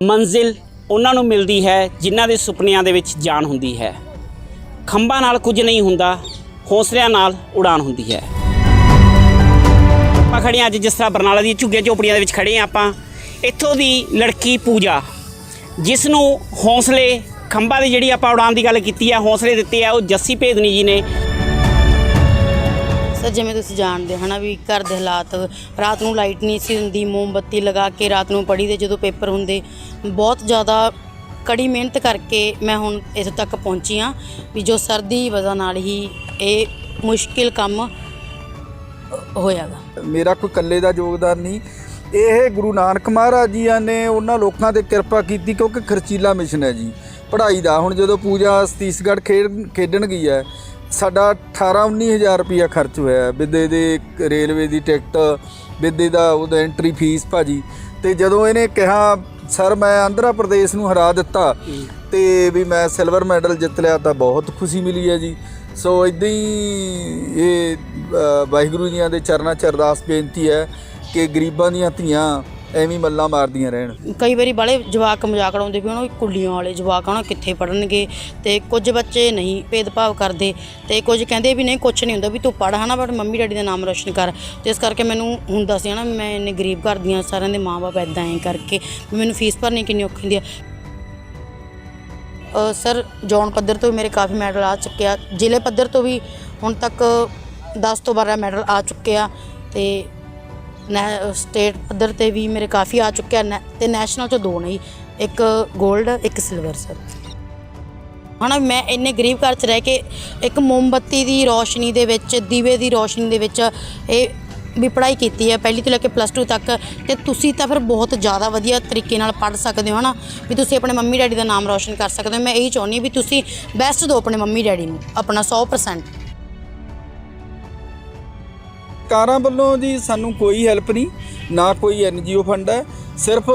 ਮੰਜ਼ਿਲ ਉਹਨਾਂ ਨੂੰ ਮਿਲਦੀ ਹੈ, ਜਿਨ੍ਹਾਂ ਦੇ ਸੁਪਨਿਆਂ ਦੇ ਵਿੱਚ ਜਾਨ ਹੁੰਦੀ ਹੈ। ਖੰਭਾਂ ਨਾਲ ਕੁਝ ਨਹੀਂ ਹੁੰਦਾ, ਹੌਸਲਿਆਂ ਨਾਲ ਉਡਾਨ ਹੁੰਦੀ ਹੈ। ਆਪਾਂ ਖੜੇ ਹਾਂ ਅੱਜ ਜਿਸ ਤਰ੍ਹਾਂ ਬਰਨਾਲਾ ਦੀ ਝੁੱਗੀਆਂ ਝੋਪੜੀਆਂ ਦੇ ਵਿੱਚ ਖੜੇ ਹਾਂ ਆਪਾਂ। ਇੱਥੋਂ ਦੀ ਲੜਕੀ ਪੂਜਾ, ਜਿਸ ਨੂੰ ਹੌਸਲੇ, ਖੰਭਾਂ ਦੀ ਜਿਹੜੀ ਆਪਾਂ ਉਡਾਨ ਦੀ ਗੱਲ ਕੀਤੀ ਹੈ ਹੌਸਲੇ ਦਿੱਤੇ ਆ, ਉਹ ਜੱਸੀ ਭੇਦਨੀ ਜੀ ਨੇ ਸਰ ਜਿਵੇਂ ਤੁਸੀਂ ਜਾਣਦੇ ਹੋ, ਹਨਾ ਵੀ ਘਰ ਦੇ ਹਾਲਾਤ ਰਾਤ ਨੂੰ ਲਾਈਟ ਨਹੀਂ ਸੀ ਹੁੰਦੀ, ਮੋਮਬੱਤੀ ਲਗਾ ਕੇ ਰਾਤ ਨੂੰ ਪੜ੍ਹੀ ਦੇ ਜਦੋਂ ਪੇਪਰ ਹੁੰਦੇ, ਬਹੁਤ ਜ਼ਿਆਦਾ ਕੜੀ ਮਿਹਨਤ ਕਰਕੇ ਮੈਂ ਹੁਣ ਇੱਥੇ ਤੱਕ ਪਹੁੰਚੀ ਹਾਂ ਵੀ ਜੋ ਸਰ ਦੀ ਵਜ੍ਹਾ ਨਾਲ ਹੀ ਇਹ ਮੁਸ਼ਕਿਲ ਕੰਮ ਹੋਇਆਗਾ ਮੇਰਾ ਕੋਈ ਇਕੱਲੇ ਦਾ ਯੋਗਦਾਨ ਨਹੀਂ। ਇਹ ਗੁਰੂ ਨਾਨਕ ਮਹਾਰਾਜ ਜੀਆਂ ਨੇ ਉਹਨਾਂ ਲੋਕਾਂ ਤੇ ਕਿਰਪਾ ਕੀਤੀ ਕਿਉਂਕਿ ਖਰਚੀਲਾ ਮਿਸ਼ਨ ਹੈ ਜੀ। ਪੜ੍ਹਾਈ ਦਾ, ਹੁਣ ਜਦੋਂ ਪੂਜਾ ਸਤੀਸਗੜ੍ਹ ਖੇਡ ਖੇਡਣ ਗਈ ਹੈ ਸਾਡਾ 18 19000 ਰੁਪਇਆ ਖਰਚ ਹੋਇਆ। ਵਿਦੇ ਦੇ ਰੇਲਵੇ ਦੀ ਟਿਕਟ ਵਿਦੇ ਦਾ ਉਹਦਾ ਐਂਟਰੀ ਫੀਸ ਭਾਜੀ। ਤੇ ਜਦੋਂ ਇਹਨੇ ਕਿਹਾ ਸਰ ਮੈਂ ਆਂਧਰਾ ਪ੍ਰਦੇਸ਼ ਨੂੰ ਹਰਾ ਦਿੱਤਾ ਤੇ ਵੀ ਮੈਂ ਸਿਲਵਰ ਮੈਡਲ ਜਿੱਤ ਲਿਆ ਤਾਂ ਬਹੁਤ ਖੁਸ਼ੀ ਮਿਲੀ ਹੈ ਜੀ। ਸੋ ਇਦਾਂ ਹੀ ਇਹ ਵਾਹਿਗੁਰੂ ਜੀਆਂ ਦੇ ਚਰਨਾਂ 'ਚ ਅਰਦਾਸ ਬੇਨਤੀ ਹੈ ਕਿ ਗਰੀਬਾਂ ਦੀਆਂ ਧੀਆਂ ਐਵੇਂ ਹੀ ਮਾਰਦੀਆਂ ਰਹਿਣ। ਕਈ ਵਾਰੀ ਬਾਲੇ ਜਵਾਕ ਮਜ਼ਾਕ ਉਡਾਉਂਦੇ ਵੀ ਉਹਨਾਂ ਕੁੱਲੀਆਂ ਵਾਲੇ ਜਵਾਕ ਉਹਨਾਂ ਕਿੱਥੇ ਪੜਨਗੇ ਤੇ ਕੁਝ ਬੱਚੇ ਨਹੀਂ, ਭੇਦਭਾਵ ਕਰਦੇ। ਤੇ ਕੁਝ ਕਹਿੰਦੇ ਵੀ ਨਹੀਂ ਕੁਝ ਨਹੀਂ ਹੁੰਦਾ ਵੀ ਤੂੰ ਪੜ ਹਨਾ ਬਟ ਮੰਮੀ ਡੈਡੀ ਦਾ ਨਾਮ ਰੋਸ਼ਨ ਕਰ। ਤੇ ਇਸ ਕਰਕੇ ਮੈਨੂੰ ਹੁੰਦਾ ਸੀ ਹਨਾ ਵੀ ਮੈਂ ਇੰਨੇ ਗਰੀਬ ਘਰ ਦੀਆਂ ਸਾਰਿਆਂ ਦੇ ਮਾਪੇ ਐਦਾਂ ਐਂ ਕਰਕੇ, ਵੀ ਮੈਨੂੰ ਫੀਸ ਭਰਨੀ ਕਿੰਨੀ ਔਖੀ ਹੁੰਦੀ ਆ। ਸਰ, ਜੌਨ ਪੱਧਰ ਤੋਂ ਵੀ ਮੇਰੇ ਕਾਫੀ ਮੈਡਲ ਆ ਚੁੱਕੇ ਆ। ਜ਼ਿਲ੍ਹੇ ਪੱਧਰ ਤੋਂ ਵੀ ਹੁਣ ਤੱਕ 10 ਤੋਂ 12 ਮੈਡਲ ਆ ਚੁੱਕੇ ਆ। ਤੇ ਸਟੇਟ ਪੱਧਰ ਤੇ ਵੀ ਮੇਰੇ ਕਾਫੀ ਆ ਚੁੱਕੇ ਆ ਨੈ- ਤੇ ਨੈਸ਼ਨਲ ਚ ਦੋ ਨਹੀਂ ਇੱਕ 골ਡ ਇੱਕ ਸਿਲਵਰ ਸਰ ਹਨਾ, ਮੈਂ ਇੰਨੇ ਗਰੀਬ ਘਰ ਚ ਰਹਿ ਕੇ ਇੱਕ ਮੋਮਬੱਤੀ ਦੀ ਰੋਸ਼ਨੀ ਦੇ ਵਿੱਚ, ਦੀਵੇ ਦੀ ਰੋਸ਼ਨੀ ਦੇ ਵਿੱਚ ਇਹ ਵੀ ਪੜ੍ਹਾਈ ਕੀਤੀ ਹੈ, ਪਹਿਲੀ ਤੋਂ ਲੈ ਕੇ ਪਲੱਸ 2 ਤੱਕ, ਤੇ ਤੁਸੀਂ ਤਾਂ ਫਿਰ ਬਹੁਤ ਜ਼ਿਆਦਾ ਵਧੀਆ ਤਰੀਕੇ ਨਾਲ ਪੜ੍ਹ ਸਕਦੇ ਹੋ, ਹਨਾ। ਵੀ ਤੁਸੀਂ ਆਪਣੇ ਮੰਮੀ ਡੈਡੀ ਦਾ ਨਾਮ ਰੋਸ਼ਨ ਕਰ ਸਕਦੇ ਹੋ। ਮੈਂ ਇਹੀ ਚਾਹੁੰਦੀ ਵੀ ਤੁਸੀਂ ਬੈਸਟ ਦਿਓ ਆਪਣੇ ਮੰਮੀ ਡੈਡੀ ਨੂੰ, ਆਪਣਾ 100% ਸਰਕਾਰਾਂ ਵੱਲੋਂ ਜੀ ਸਾਨੂੰ ਕੋਈ ਹੈਲਪ ਨਹੀਂ, ਨਾ ਕੋਈ ਐਨਜੀਓ ਫੰਡ ਹੈ। ਸਿਰਫ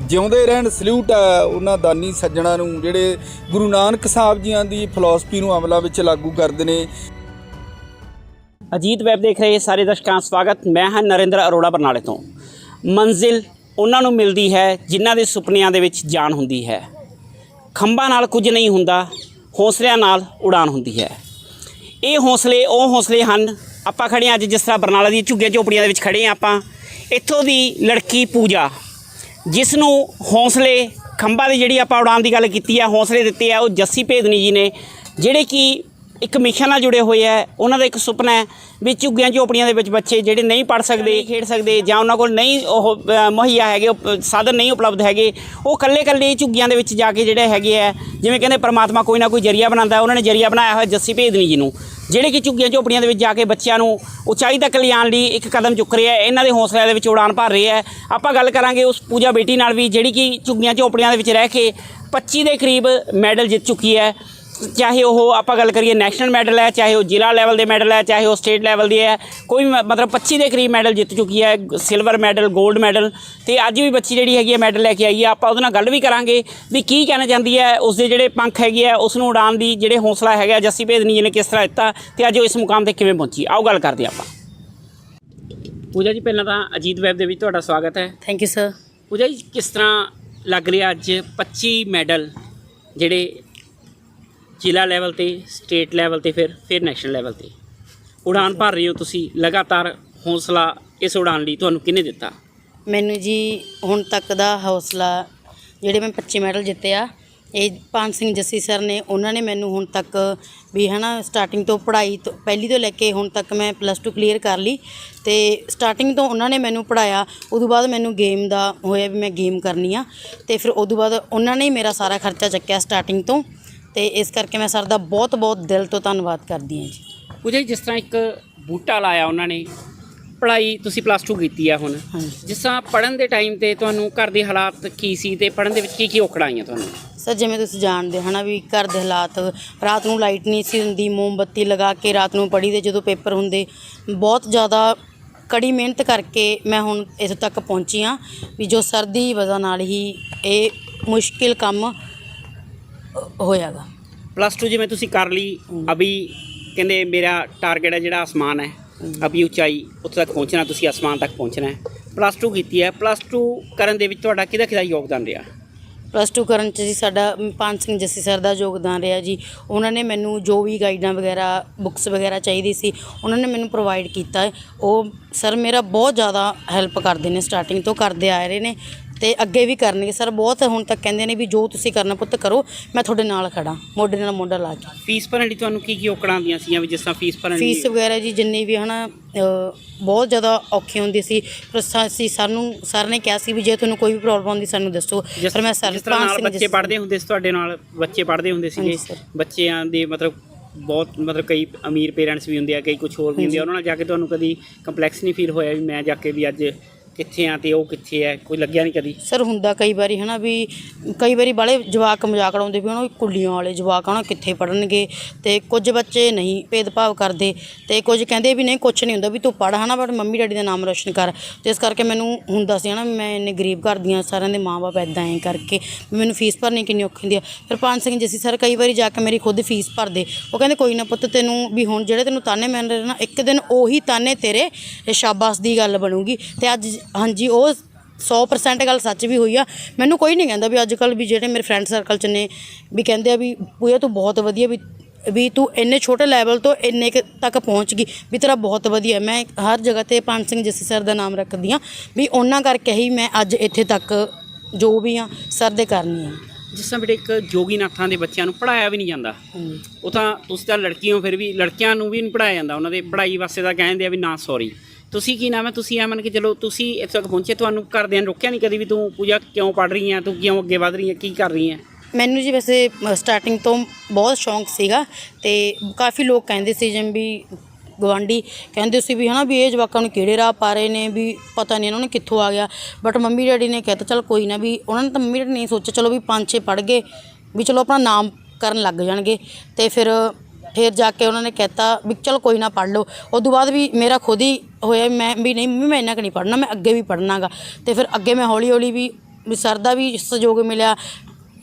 ਜਿਉਂਦੇ ਰਹਿਣ ਸਲੂਟ ਹੈ ਉਹਨਾਂ ਦਾਨੀ ਸੱਜਣਾ ਨੂੰ, ਜਿਹੜੇ ਗੁਰੂ ਨਾਨਕ ਸਾਹਿਬ ਜੀਆਂ ਦੀ ਫਿਲਾਸਫੀ ਨੂੰ ਅਮਲਾਂ ਵਿੱਚ ਲਾਗੂ ਕਰਦੇ ਨੇ। ਅਜੀਤ ਵੈਬ ਦੇਖ ਰਹੇ ਸਾਰੇ ਦਰਸ਼ਕਾਂ ਸਵਾਗਤ। ਮੈਂ ਹਾਂ ਨਰਿੰਦਰ ਅਰੋੜਾ ਬਰਨਾਲੇ ਤੋਂ। ਮੰਜ਼ਿਲ ਉਹਨਾਂ ਨੂੰ ਮਿਲਦੀ ਹੈ ਜਿਨ੍ਹਾਂ ਦੇ ਸੁਪਨਿਆਂ ਦੇ ਵਿੱਚ ਜਾਨ ਹੁੰਦੀ ਹੈ। ਖੰਭਾਂ ਨਾਲ ਕੁਝ ਨਹੀਂ ਹੁੰਦਾ, ਹੌਸਲਿਆਂ ਨਾਲ ਉਡਾਨ ਹੁੰਦੀ ਹੈ। ਇਹ ਹੌਸਲੇ, ਉਹ ਹੌਸਲੇ ਹਨ। ਆਪਾਂ ਖੜੇ ਹਾਂ ਅੱਜ ਜਿਸ ਤਰ੍ਹਾਂ ਬਰਨਾਲਾ ਦੀ ਝੁੱਗੀਆਂ ਝੋਪੜੀਆਂ ਦੇ ਵਿੱਚ ਖੜੇ ਹਾਂ ਆਪਾਂ। ਇੱਥੋਂ ਦੀ ਲੜਕੀ ਪੂਜਾ ਜਿਸ ਨੂੰ ਹੌਸਲੇ, ਖੰਭਾਂ ਦੀ ਜਿਹੜੀ ਆਪਾਂ ਉਡਾਨ ਦੀ ਗੱਲ ਕੀਤੀ ਹੈ ਹੌਸਲੇ ਦਿੱਤੇ ਆ, ਉਹ ਜੱਸੀ ਭੇਦਨੀ ਜੀ ਨੇ, ਜਿਹੜੇ ਕਿ ਇੱਕ ਮਿਸ਼ਨ ਨਾਲ ਜੁੜੇ ਹੋਏ ਆ। ਉਹਨਾਂ ਦਾ ਇੱਕ ਸੁਪਨਾ ਹੈ ਵੀ ਝੁੱਗੀਆਂ ਝੋਪੜੀਆਂ ਦੇ ਵਿੱਚ ਬੱਚੇ ਜਿਹੜੇ ਨਹੀਂ ਪੜ ਸਕਦੇ ਖੇਡ ਸਕਦੇ। ਜਾਂ ਉਹਨਾਂ ਕੋਲ ਨਹੀਂ ਉਹ ਮੁਹੱਈਆ ਹੈਗੇ ਸਾਧਨ ਨਹੀਂ ਉਪਲਬਧ ਹੈਗੇ। ਉਹ ਕੱਲੇ ਕੱਲੇ ਝੁੱਗੀਆਂ ਦੇ ਵਿੱਚ ਜਾ ਕੇ ਜਿਹੜੇ ਹੈਗੇ ਆ ਜਿਵੇਂ ਕਹਿੰਦੇ ਪ੍ਰਮਾਤਮਾ ਕੋਈ ਨਾ ਕੋਈ ਜਰੀਆ ਬਣਾਉਂਦਾ ਉਹਨਾਂ ਨੇ ਜਰੀਆ ਬਣਾਇਆ ਹੋਇਆ ਜੱਸੀ ਭੇਦਨੀ ਜੀ ਨੂੰ। ਜਿਹੜੇ ਕਿ ਝੁੱਗੀਆਂ ਝੋਪੜੀਆਂ ਦੇ ਵਿੱਚ ਜਾ ਕੇ ਬੱਚਿਆਂ ਨੂੰ ਉਚਾਈ ਤੱਕ ਲਿਜਾਣ ਲਈ ਇੱਕ ਕਦਮ ਚੁੱਕ ਰਹੇ ਇਹਨਾਂ ਦੇ ਹੌਸਲਿਆਂ ਦੇ ਵਿੱਚ ਉਡਾਨ ਭਰ ਰਹੇ ਆਪਾਂ ਗੱਲ ਕਰਾਂਗੇ ਉਸ ਪੂਜਾ ਬੇਟੀ ਨਾਲ ਵੀ ਜਿਹੜੀ ਕਿ ਝੁੱਗੀਆਂ ਝੋਪੜੀਆਂ ਦੇ ਵਿੱਚ ਰਹਿ ਕੇ 25 ਦੇ ਕਰੀਬ ਮੈਡਲ ਜਿੱਤ ਚੁੱਕੀ ਹੈ। ਚਾਹੇ ਉਹ ਆਪਾਂ ਗੱਲ ਕਰੀਏ ਨੈਸ਼ਨਲ ਮੈਡਲ ਹੈ ਚਾਹੇ ਉਹ ਜ਼ਿਲ੍ਹਾ ਲੈਵਲ ਦੇ ਮੈਡਲ ਹੈ ਚਾਹੇ ਉਹ ਸਟੇਟ ਲੈਵਲ ਦੇ ਹੈ ਕੋਈ ਮਤਲਬ 25 ਦੇ ਕਰੀਬ ਮੈਡਲ ਜਿੱਤ ਚੁੱਕੀ ਹੈ ਸਿਲਵਰ ਮੈਡਲ 골ਡ ਮੈਡਲ ਤੇ ਅੱਜ ਵੀ ਬੱਚੀ ਜਿਹੜੀ ਹੈਗੀ ਹੈ ਮੈਡਲ ਲੈ ਕੇ ਆਈ ਹੈ। ਆਪਾਂ ਉਹਦੇ ਨਾਲ ਗੱਲ ਵੀ ਕਰਾਂਗੇ ਵੀ ਕੀ ਕਹਿਣਾ ਚਾਹੁੰਦੀ ਹੈ ਉਸ ਦੇ ਜਿਹੜੇ ਪੰਖ ਹੈਗੇ ਆ ਉਸ ਨੂੰ ਉਡਾਨ ਦੀ ਜਿਹੜੇ ਹੌਸਲਾ ਹੈਗਾ ਜੱਸੀ ਭੇਦਨੀ ਜੀ ਨੇ ਕਿਸ ਤਰ੍ਹਾਂ ਦਿੱਤਾ ਤੇ ਅੱਜ ਉਹ ਇਸ ਮੁਕਾਮ ਤੇ ਕਿਵੇਂ ਪਹੁੰਚੀ? ਆਓ ਗੱਲ ਕਰਦੇ ਹਾਂ ਆਪਾਂ। ਪੂਜਾ ਜੀ ਪਹਿਲਾਂ ਤਾਂ ਅਜੀਤ ਵੈਬ ਦੇ ਵਿੱਚ ਤੁਹਾਡਾ ਸਵਾਗਤ ਹੈ। ਥੈਂਕ ਯੂ ਸਰ ਪੂਜਾ ਜੀ ਕਿਸ ਤਰ੍ਹਾਂ ਲੱਗ ਰਿਹਾ ਅੱਜ 25 ਮੈਡਲ ਜਿਹੜੇ ਜ਼ਿਲ੍ਹਾ ਲੈਵਲ ਤੇ, ਸਟੇਟ ਲੈਵਲ ਤੇ, ਫਿਰ ਫਿਰ ਨੈਸ਼ਨਲ ਲੈਵਲ ਤੇ। ਉਡਾਨ ਭਰ ਰਹੇ ਹੋ ਤੁਸੀਂ, ਲਗਾਤਾਰ ਹੌਸਲਾ ਇਸ ਉਡਾਨ ਲਈ ਤੁਹਾਨੂੰ ਕਿਹਨੇ ਦਿੱਤਾ? ਮੈਨੂੰ ਜੀ ਹੁਣ ਤੱਕ ਦਾ ਹੌਸਲਾ, ਜਿਹੜੇ ਮੈਂ 25 ਮੈਡਲ ਜਿੱਤੇ ਆ, ਇਹ ਪਾਨ ਸਿੰਘ ਜੱਸੀ ਸਰ ਨੇ, ਉਹਨਾਂ ਨੇ ਮੈਨੂੰ ਹੁਣ ਤੱਕ ਵੀ ਹਨਾ ਸਟਾਰਟਿੰਗ ਤੋਂ ਪੜ੍ਹਾਈ ਤੋਂ, ਪਹਿਲੀ ਤੋਂ ਲੈ ਕੇ ਹੁਣ ਤੱਕ ਮੈਂ ਪਲੱਸ 2 ਕਲੀਅਰ ਕਰ ਲਈ ਤੇ ਸਟਾਰਟਿੰਗ ਤੋਂ ਉਹਨਾਂ ਨੇ ਮੈਨੂੰ ਪੜਾਇਆ ਉਦੋਂ ਬਾਅਦ ਮੈਨੂੰ ਗੇਮ ਦਾ ਹੋਇਆ ਵੀ ਮੈਂ ਗੇਮ ਕਰਨੀ ਆ ਤੇ ਫਿਰ ਉਦੋਂ ਬਾਅਦ ਉਹਨਾਂ ਨੇ ਹੀ ਮੇਰਾ ਸਾਰਾ ਖਰਚਾ ਚੱਕਿਆ ਸਟਾਰਟਿੰਗ ਤੋਂ। ਤੇ ਇਸ ਕਰਕੇ ਮੈਂ ਸਰ ਦਾ ਬਹੁਤ ਬਹੁਤ ਦਿਲ ਤੋਂ ਧੰਨਵਾਦ ਕਰਦੀ ਹਾਂ ਜੀ। ਪੂਜਾ ਜੀ ਜਿਸ ਤਰ੍ਹਾਂ ਇੱਕ ਬੂਟਾ ਲਾਇਆ ਉਹਨਾਂ ਨੇ ਪੜ੍ਹਾਈ ਤੁਸੀਂ ਪਲੱਸ 2 ਕੀਤੀ ਆ ਹੁਣ। ਹਾਂਜੀ। ਜਿਸ ਤਰ੍ਹਾਂ ਪੜਨ ਦੇ ਟਾਈਮ ਤੇ ਤੁਹਾਨੂੰ ਘਰ ਦੇ ਹਾਲਾਤ ਕੀ ਸੀ ਤੇ ਪੜਨ ਦੇ ਵਿੱਚ ਕੀ ਕੀ ਔਕੜਾਂ ਆਈਆਂ ਤੁਹਾਨੂੰ? ਸਰ ਜਿਵੇਂ ਤੁਸੀਂ ਜਾਣਦੇ ਹਨਾ ਵੀ ਘਰ ਦੇ ਹਾਲਾਤ ਰਾਤ ਨੂੰ ਲਾਈਟ ਨਹੀਂ ਸੀ ਹੁੰਦੀ ਮੋਮਬੱਤੀ ਲਗਾ ਕੇ ਰਾਤ ਨੂੰ ਪੜ੍ਹੀ ਦੇ ਜਦੋਂ ਪੇਪਰ ਹੁੰਦੇ ਬਹੁਤ ਜ਼ਿਆਦਾ ਕੜੀ ਮਿਹਨਤ ਕਰਕੇ ਮੈਂ ਹੁਣ ਇੱਥੇ ਤੱਕ ਪਹੁੰਚੀ ਹਾਂ ਵੀ ਜੋ ਸਰ ਦੀ ਵਜ੍ਹਾ ਨਾਲ ਹੀ ਇਹ ਮੁਸ਼ਕਿਲ ਕੰਮ ਹੋਇਆਗਾ। ਪਲੱਸ 2 ਜਿਵੇਂ ਤੁਸੀਂ ਕਰ ਲਈ ਅਭੀ ਕਹਿੰਦੇ ਮੇਰਾ ਟਾਰਗੇਟ ਹੈ ਜਿਹੜਾ ਆਸਮਾਨ ਹੈ। ਅਭੀ ਉਚਾਈ ਉੱਥੇ ਤੱਕ ਪਹੁੰਚਣਾ ਤੁਸੀਂ ਆਸਮਾਨ ਤੱਕ ਪਹੁੰਚਣਾ ਹੈ। ਪਲੱਸ 2 ਕੀਤੀ ਹੈ। ਪਲੱਸ 2 ਕਰਨ ਦੇ ਵਿੱਚ ਤੁਹਾਡਾ ਕਿਹਦਾ ਕਿਹਦਾ ਯੋਗਦਾਨ ਰਿਹਾ? ਪਲੱਸ 2 ਕਰਨ ਚ ਜੀ ਸਾਡਾ ਪਾਨ ਸਿੰਘ ਜੱਸੀ ਸਰ ਦਾ ਯੋਗਦਾਨ ਰਿਹਾ ਜੀ। ਉਹਨਾਂ ਨੇ ਮੈਨੂੰ ਜੋ ਵੀ ਗਾਈਡਾਂ ਵਗੈਰਾ ਬੁੱਕਸ ਵਗੈਰਾ ਚਾਹੀਦੀ ਸੀ ਉਹਨਾਂ ਨੇ ਮੈਨੂੰ ਪ੍ਰੋਵਾਈਡ ਕੀਤਾ ਉਹ ਸਰ ਮੇਰਾ ਬਹੁਤ ਜ਼ਿਆਦਾ ਹੈਲਪ ਕਰਦੇ ਨੇ ਸਟਾਰਟਿੰਗ ਤੋਂ ਕਰਦੇ ਆ ਰਹੇ ਨੇ। ਤੇ ਅੱਗੇ ਵੀ ਕਰਨਗੇ। ਸਰ ਬਹੁਤ ਹੁਣ ਤੱਕ ਕਹਿੰਦੇ ਨੇ ਵੀ ਜੋ ਤੁਸੀਂ ਕਰਨਾ ਪੁੱਤ ਕਰੋ ਮੈਂ ਤੁਹਾਡੇ ਨਾਲ ਖੜਾ ਮੋਢੇ ਨਾਲ ਮੋਢਾ ਲਾ ਕੇ। ਫੀਸ ਭਰਨ ਲਈ ਤੁਹਾਨੂੰ ਕੀ ਕੀ ਔਕੜਾਂ ਆਉਂਦੀਆਂ ਸੀਗੀਆਂ ਵੀ ਜਿਸ ਤਰ੍ਹਾਂ ਫੀਸ ਭਰਨ ਲਈ? ਫੀਸ ਵਗੈਰਾ ਜੀ ਜਿੰਨੀ ਵੀ ਹਨਾ ਅ, ਬਹੁਤ ਜ਼ਿਆਦਾ ਔਖੀ ਹੁੰਦੀ ਸੀ। ਪਰ ਸਾ- ਅਸੀਂ ਸਾਨੂੰ ਸਰ ਨੇ ਕਿਹਾ ਸੀ ਵੀ ਜੇ ਤੁਹਾਨੂੰ ਕੋਈ ਵੀ ਪ੍ਰੋਬਲਮ ਆਉਂਦੀ ਸਾਨੂੰ ਦੱਸੋ। ਜਿਸ ਪਰ ਮੈਂ ਸਰ ਜਿਸ ਤਰ੍ਹਾਂ ਨਾਲ ਬੱਚੇ ਪੜ੍ਹਦੇ ਹੁੰਦੇ ਸੀ ਤੁਹਾਡੇ ਨਾਲ ਬੱਚੇ ਪੜ੍ਹਦੇ ਹੁੰਦੇ ਸੀਗੇ। ਹਾਂਜੀ ਸਰ। ਬੱਚਿਆਂ ਦੇ ਮਤਲਬ ਬਹੁਤ ਮਤਲਬ ਕਈ ਅਮੀਰ ਪੇਰੈਂਟਸ ਵੀ ਹੁੰਦੇ ਆ ਕਈ ਕੁਝ ਹੋਰ ਵੀ ਹੁੰਦੇ ਆ। ਉਹਨਾਂ ਨਾਲ ਜਾ ਕੇ ਤੁਹਾਨੂੰ ਕਦੀ ਕੰਪਲੈਕਸ ਨਹੀਂ ਫੀਲ ਹੋਇਆ ਵੀ ਮੈਂ ਜਾ ਕੇ ਵੀ ਅੱਜ ਕਿੱਥੇ ਆ ਤੇ ਉਹ ਕਿੱਥੇ ਹੈ ਕੋਈ ਲੱਗਿਆ ਨਹੀਂ ਕਦੀ? ਸਰ ਹੁੰਦਾ ਕਈ ਵਾਰੀ ਹਨਾ ਵੀ ਕਈ ਵਾਰੀ ਬਾਲੇ ਜਵਾਕ ਮਜ਼ਾਕ ਉਡਾਉਂਦੇ ਵੀ ਉਹਨਾਂ ਕੁੱਲੀਆਂ ਵਾਲੇ ਜਵਾਕ ਹਨਾ ਕਿੱਥੇ ਪੜਨਗੇ ਤੇ ਕੁਝ ਬੱਚੇ ਨਹੀਂ ਭੇਦਭਾਵ ਕਰਦੇ ਤੇ ਕੁਝ ਕਹਿੰਦੇ ਵੀ ਨਹੀਂ ਕੁਝ ਨਹੀਂ ਹੁੰਦਾ ਵੀ ਤੂੰ ਪੜ ਹਨਾ ਬਟ ਮੰਮੀ ਡੈਡੀ ਦਾ ਨਾਮ ਰੋਸ਼ਨ ਕਰ। ਤੇ ਇਸ ਕਰਕੇ ਮੈਨੂੰ ਹੁੰਦਾ ਸੀ ਹਨਾ ਵੀ ਮੈਂ ਇੰਨੇ ਗਰੀਬ ਘਰ ਦੀਆਂ ਸਾਰਿਆਂ ਦੇ ਮਾਂ-ਬਾਪ ਐਦਾਂ ਐ ਕਰਕੇ ਵੀ ਮੈਨੂੰ ਫੀਸ ਭਰਨੀ ਕਿੰਨੀ ਔਖੀ ਹੁੰਦੀ ਆ। ਫਿਰ ਪਾਨ ਸਿੰਘ ਜੱਸੀ ਸਰ ਕਈ ਵਾਰੀ ਜਾ ਕੇ ਮੇਰੀ ਖੁਦ ਫੀਸ ਭਰਦੇ ਉਹ ਕਹਿੰਦੇ, ਕੋਈ ਨਾ ਪੁੱਤ ਤੈਨੂੰ ਵੀ ਹੁਣ ਜਿਹੜੇ ਤੈਨੂੰ ਤਾਨੇ ਮਿਲ ਰਹੇ ਨਾ, ਇੱਕ ਦਿਨ ਉਹੀ ਤਾਨੇ ਤੇਰੇ ਸ਼ਾਬਾਸ਼ ਦੀ ਗੱਲ ਬਣੂਗੀ ਤੇ ਅੱਜ ਹਾਂਜੀ ਉਹ 100% ਗੱਲ ਸੱਚ ਵੀ ਹੋਈ ਆ। ਮੈਨੂੰ ਕੋਈ ਨਹੀਂ ਕਹਿੰਦਾ ਵੀ ਅੱਜ ਕੱਲ ਵੀ ਜਿਹੜੇ ਮੇਰੇ ਫਰੈਂਡ ਸਰਕਲ ਚ ਨੇ ਵੀ ਕਹਿੰਦੇ ਆ ਵੀ ਪੂਆ ਤੂੰ ਬਹੁਤ ਵਧੀਆ ਵੀ ਵੀ ਤੂੰ ਇੰਨੇ ਛੋਟੇ ਲੈਵਲ ਤੋਂ ਇੰਨੇ ਤੱਕ ਪਹੁੰਚ ਗਈ ਵੀ ਤੇਰਾ ਬਹੁਤ ਵਧੀਆ। ਮੈਂ ਹਰ ਜਗ੍ਹਾ ਤੇ ਪੰਜ ਸਿੰਘ ਜੱਸੀ ਸਰ ਦਾ ਨਾਮ ਰੱਖਦੀ ਆ ਵੀ ਉਹਨਾਂ ਕਰਕੇ ਹੀ ਮੈਂ ਅੱਜ ਇੱਥੇ ਤੱਕ ਜੋ ਵੀ ਆ ਸਰ ਦੇ ਕਰਨੀ ਆ ਜਿਸ ਤਰ੍ਹਾਂ ਬੇਟੇ ਇੱਕ ਜੋਗੀਨਾਥਾਂ ਦੇ ਬੱਚਿਆਂ ਨੂੰ ਪੜਾਇਆ ਵੀ ਨਹੀਂ ਜਾਂਦਾ। ਉਹ ਤਾਂ ਤੁਸੀਂ ਤਾਂ ਲੜਕੀਆਂ ਹੋ ਫਿਰ ਵੀ ਲੜਕਿਆਂ ਨੂੰ ਵੀ ਨਹੀਂ ਪੜਾਇਆ ਜਾਂਦਾ। ਉਹਨਾਂ ਦੇ ਪੜ੍ਹਾਈ ਵਾਸਤੇ ਤਾਂ ਕਹਿੰਦੇ ਆ ਵੀ ਨਾ ਸੌਰੀ ਤੁਸੀਂ ਕੀ ਨਾਮ ਹੈ? ਤੁਸੀਂ ਆ ਮੰਨ ਕੇ ਚਲੋ, ਤੁਸੀਂ ਇੱਥੇ ਤੱਕ ਪਹੁੰਚੇ, ਤੁਹਾਨੂੰ ਘਰਦਿਆਂ ਨੇ ਰੋਕਿਆ ਨਹੀਂ ਕਦੀ ਵੀ ਤੂੰ ਪੂਜਾ ਕਿਉਂ ਪੜ ਰਹੀ ਹੈ? ਤੂੰ ਕਿਉਂ ਅੱਗੇ ਵਧ ਰਹੀ ਹੈ? ਕੀ ਕਰ ਰਹੀ ਹੈ? ਮੈਨੂੰ ਜੀ ਵੈਸੇ ਸਟਾਰਟਿੰਗ ਤੋਂ ਬਹੁਤ ਸ਼ੌਂਕ ਸੀਗਾ ਤੇ ਕਾਫੀ ਲੋਕ ਕਹਿੰਦੇ ਸੀ ਜਿਵੇਂ ਵੀ ਗਵਾਂਢੀ ਕਹਿੰਦੇ ਸੀ ਵੀ ਹਨਾ ਵੀ ਇਹ ਜਵਾਕਾਂ ਨੂੰ ਕਿਹੜੇ ਰਾਹ ਪਾ ਰਹੇ ਨੇ ਵੀ ਪਤਾ ਨਹੀਂ ਇਹਨਾਂ ਨੂੰ ਕਿੱਥੋਂ ਆ ਗਿਆ। ਬਟ ਮੰਮੀ ਡੈਡੀ ਨੇ ਕਹਿਤਾ, ਚਲ ਕੋਈ ਨਾ ਵੀ ਉਹਨਾਂ ਨੇ ਤਾਂ ਮੰਮੀ ਡੈਡੀ ਨੇ ਸੋਚਿਆ, ਚਲੋ ਵੀ ਪੰਜ ਛੇ ਪੜ ਗਏ, ਵੀ ਚਲੋ ਆਪਣਾ ਨਾਮ ਕਰਨ ਲੱਗ ਜਾਣਗੇ। ਤੇ ਫਿਰ ਫਿਰ ਜਾ ਕੇ ਉਹਨਾਂ ਨੇ ਕਹਿਤਾ ਵੀ ਚਲ ਕੋਈ ਨਾ ਪੜ ਲਓ। ਉਸ ਤੋਂ ਬਾਅਦ ਵੀ ਮੇਰਾ ਖੁਦ ਹੀ ਹੋਇਆ ਮੈਂ ਵੀ ਨਹੀਂ ਮੰਮੀ ਮੈਂ ਇੰਨਾ ਕੁ ਨਹੀਂ ਪੜਨਾ ਮੈਂ ਅੱਗੇ ਵੀ ਪੜਨਾਗਾ ਤੇ ਫਿਰ ਅੱਗੇ ਮੈਂ ਹੌਲੀ ਹੌਲੀ ਵੀ ਵੀ ਸਰ ਦਾ ਵੀ ਸਹਿਯੋਗ ਮਿਲਿਆ,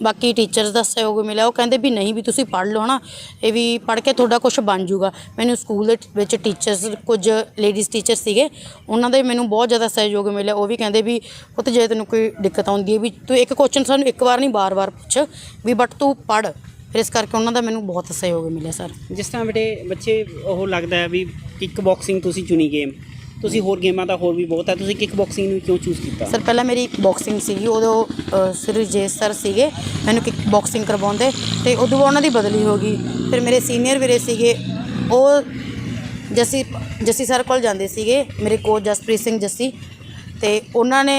ਬਾਕੀ ਟੀਚਰਸ ਦਾ ਸਹਿਯੋਗ ਮਿਲਿਆ। ਉਹ ਕਹਿੰਦੇ ਵੀ ਨਹੀਂ ਵੀ ਤੁਸੀਂ ਪੜ੍ਹ ਲਓ ਹਨਾ, ਇਹ ਵੀ ਪੜ੍ਹ ਕੇ ਤੁਹਾਡਾ ਕੁਝ ਬਣ ਜਾਊਗਾ। ਮੈਨੂੰ ਸਕੂਲ ਦੇ ਵਿੱਚ ਟੀਚਰਸ ਕੁਝ ਲੇਡੀਜ਼ ਟੀਚਰ ਸੀਗੇ, ਉਹਨਾਂ ਦੇ ਮੈਨੂੰ ਬਹੁਤ ਜ਼ਿਆਦਾ ਸਹਿਯੋਗ ਮਿਲਿਆ। ਉਹ ਵੀ ਕਹਿੰਦੇ ਵੀ, ਪੁੱਤ ਜੇ ਤੈਨੂੰ ਕੋਈ ਦਿੱਕਤ ਆਉਂਦੀ ਹੈ ਵੀ ਤੂੰ ਇੱਕ ਕੁਐਸਚਨ ਸਾਨੂੰ ਇੱਕ ਵਾਰ ਨਹੀਂ, ਬਾਰ-ਬਾਰ ਪੁੱਛ, ਵੀ ਬਟ ਤੂੰ ਪੜ੍ਹ। ਫਿਰ ਇਸ ਕਰਕੇ ਉਹਨਾਂ ਦਾ ਮੈਨੂੰ ਬਹੁਤ ਸਹਿਯੋਗ ਮਿਲਿਆ ਸਰ। ਜਿਸ ਤਰ੍ਹਾਂ ਬੇਟੇ ਬੱਚੇ ਉਹ ਲੱਗਦਾ ਹੈ ਵੀ ਕਿੱਕ ਬਾਕਸਿੰਗ ਤੁਸੀਂ ਚੁਣੀ ਗੇਮ ਤੁਸੀਂ ਹੋਰ ਗੇਮਾਂ ਤਾਂ ਹੋਰ ਵੀ ਬਹੁਤ ਹੈ ਤੁਸੀਂ ਕਿੱਕ ਬਾਕਸਿੰਗ ਨੂੰ ਕਿਉਂ ਚੂਜ਼ ਕੀਤਾ? ਸਰ ਪਹਿਲਾਂ ਮੇਰੀ ਬਾਕਸਿੰਗ ਸੀਗੀ ਉਦੋਂ ਅ, ਸ੍ਰੀ ਜੇ ਸਰ ਸੀਗੇ ਮੈਨੂੰ ਕਿਕ ਬਾਕਸਿੰਗ ਕਰਵਾਉਂਦੇ ਤੇ ਉਦੋਂ ਬਾਅਦ ਉਹਨਾਂ ਦੀ ਬਦਲੀ ਹੋ ਗਈ। ਫਿਰ ਮੇਰੇ ਸੀਨੀਅਰ ਵੀਰੇ ਸੀਗੇ ਉਹ ਜੱਸੀ ਜੱਸੀ ਸਰ ਕੋਲ ਜਾਂਦੇ ਸੀਗੇ ਮੇਰੇ ਕੋਚ ਜਸਪ੍ਰੀਤ ਸਿੰਘ ਜੱਸੀ ਤੇ ਉਹਨਾਂ ਨੇ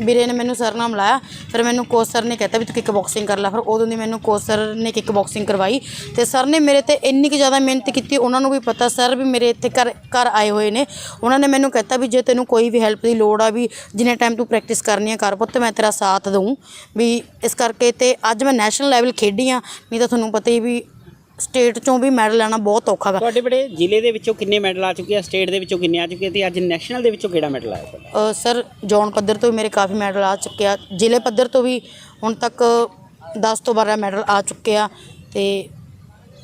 ਵੀਰੇ ਨੇ ਮੈਨੂੰ ਸਰ ਨਾਲ ਮਿਲਾਇਆ ਫਿਰ ਮੈਨੂੰ ਕੋਚ ਸਰ ਨੇ ਕਹਿਤਾ ਵੀ ਤੂੰ ਕਿੱਕ ਬਾਕਸਿੰਗ ਕਰ ਲੈ। ਫਿਰ ਉਦੋਂ ਦੀ ਮੈਨੂੰ ਕੋਚ ਸਰ ਨੇ ਕਿੱਕ ਬਾਕਸਿੰਗ ਕਰਵਾਈ ਤੇ ਸਰ ਨੇ ਮੇਰੇ ਤੇ ਇੰਨੀ ਕੁ ਜ਼ਿਆਦਾ ਮਿਹਨਤ ਕੀਤੀ, ਉਹਨਾਂ ਨੂੰ ਵੀ ਪਤਾ ਸਰ ਵੀ ਮੇਰੇ ਇੱਥੇ ਘਰ ਘਰ ਆਏ ਹੋਏ ਨੇ। ਉਹਨਾਂ ਨੇ ਮੈਨੂੰ ਕਹਿਤਾ ਵੀ ਜੇ ਤੈਨੂੰ ਕੋਈ ਵੀ ਹੈਲਪ ਦੀ ਲੋੜ ਆ ਵੀ ਜਿੰਨੇ ਟਾਈਮ ਤੂੰ ਪ੍ਰੈਕਟਿਸ ਕਰਨੀ ਆ, ਕਰ ਪੁੱਤ, ਮੈਂ ਤੇਰਾ ਸਾਥ ਦਊਂ। ਵੀ ਇਸ ਕਰਕੇ ਤੇ ਅੱਜ ਮੈਂ ਨੈਸ਼ਨਲ ਲੈਵਲ ਖੇਡੀ ਆ, ਨਹੀਂ ਤਾਂ ਤੁਹਾਨੂੰ ਪਤਾ ਹੀ ਵੀ ਸਟੇਟ ਚੋਂ ਵੀ ਮੈਡਲ ਲੈਣਾ ਬਹੁਤ ਔਖਾ ਗਾ। ਤੁਹਾਡੇ ਬੜੇ ਜ਼ਿਲ੍ਹੇ ਦੇ ਵਿੱਚੋਂ ਕਿੰਨੇ ਮੈਡਲ ਆ ਚੁੱਕੇ ਆ ਸਟੇਟ ਦੇ ਵਿੱਚੋਂ ਕਿੰਨੇ ਆ ਚੁੱਕੇ ਤੇ ਅੱਜ ਨੈਸ਼ਨਲ ਦੇ ਵਿੱਚੋਂ ਕਿਹੜਾ ਮੈਡਲ ਆਇਆ ਤੁਹਾਡਾ? ਅ, ਸਰ ਜ਼ੋਨ ਪੱਧਰ ਤੋਂ ਵੀ ਮੇਰੇ ਕਾਫੀ ਮੈਡਲ ਆ ਚੁੱਕੇ ਆ। ਜ਼ਿਲ੍ਹੇ ਪੱਧਰ ਤੋਂ ਵੀ ਹੁਣ ਤੱਕ 10 ਤੋਂ 12 ਮੈਡਲ ਆ ਚੁੱਕੇ ਆ ਤੇ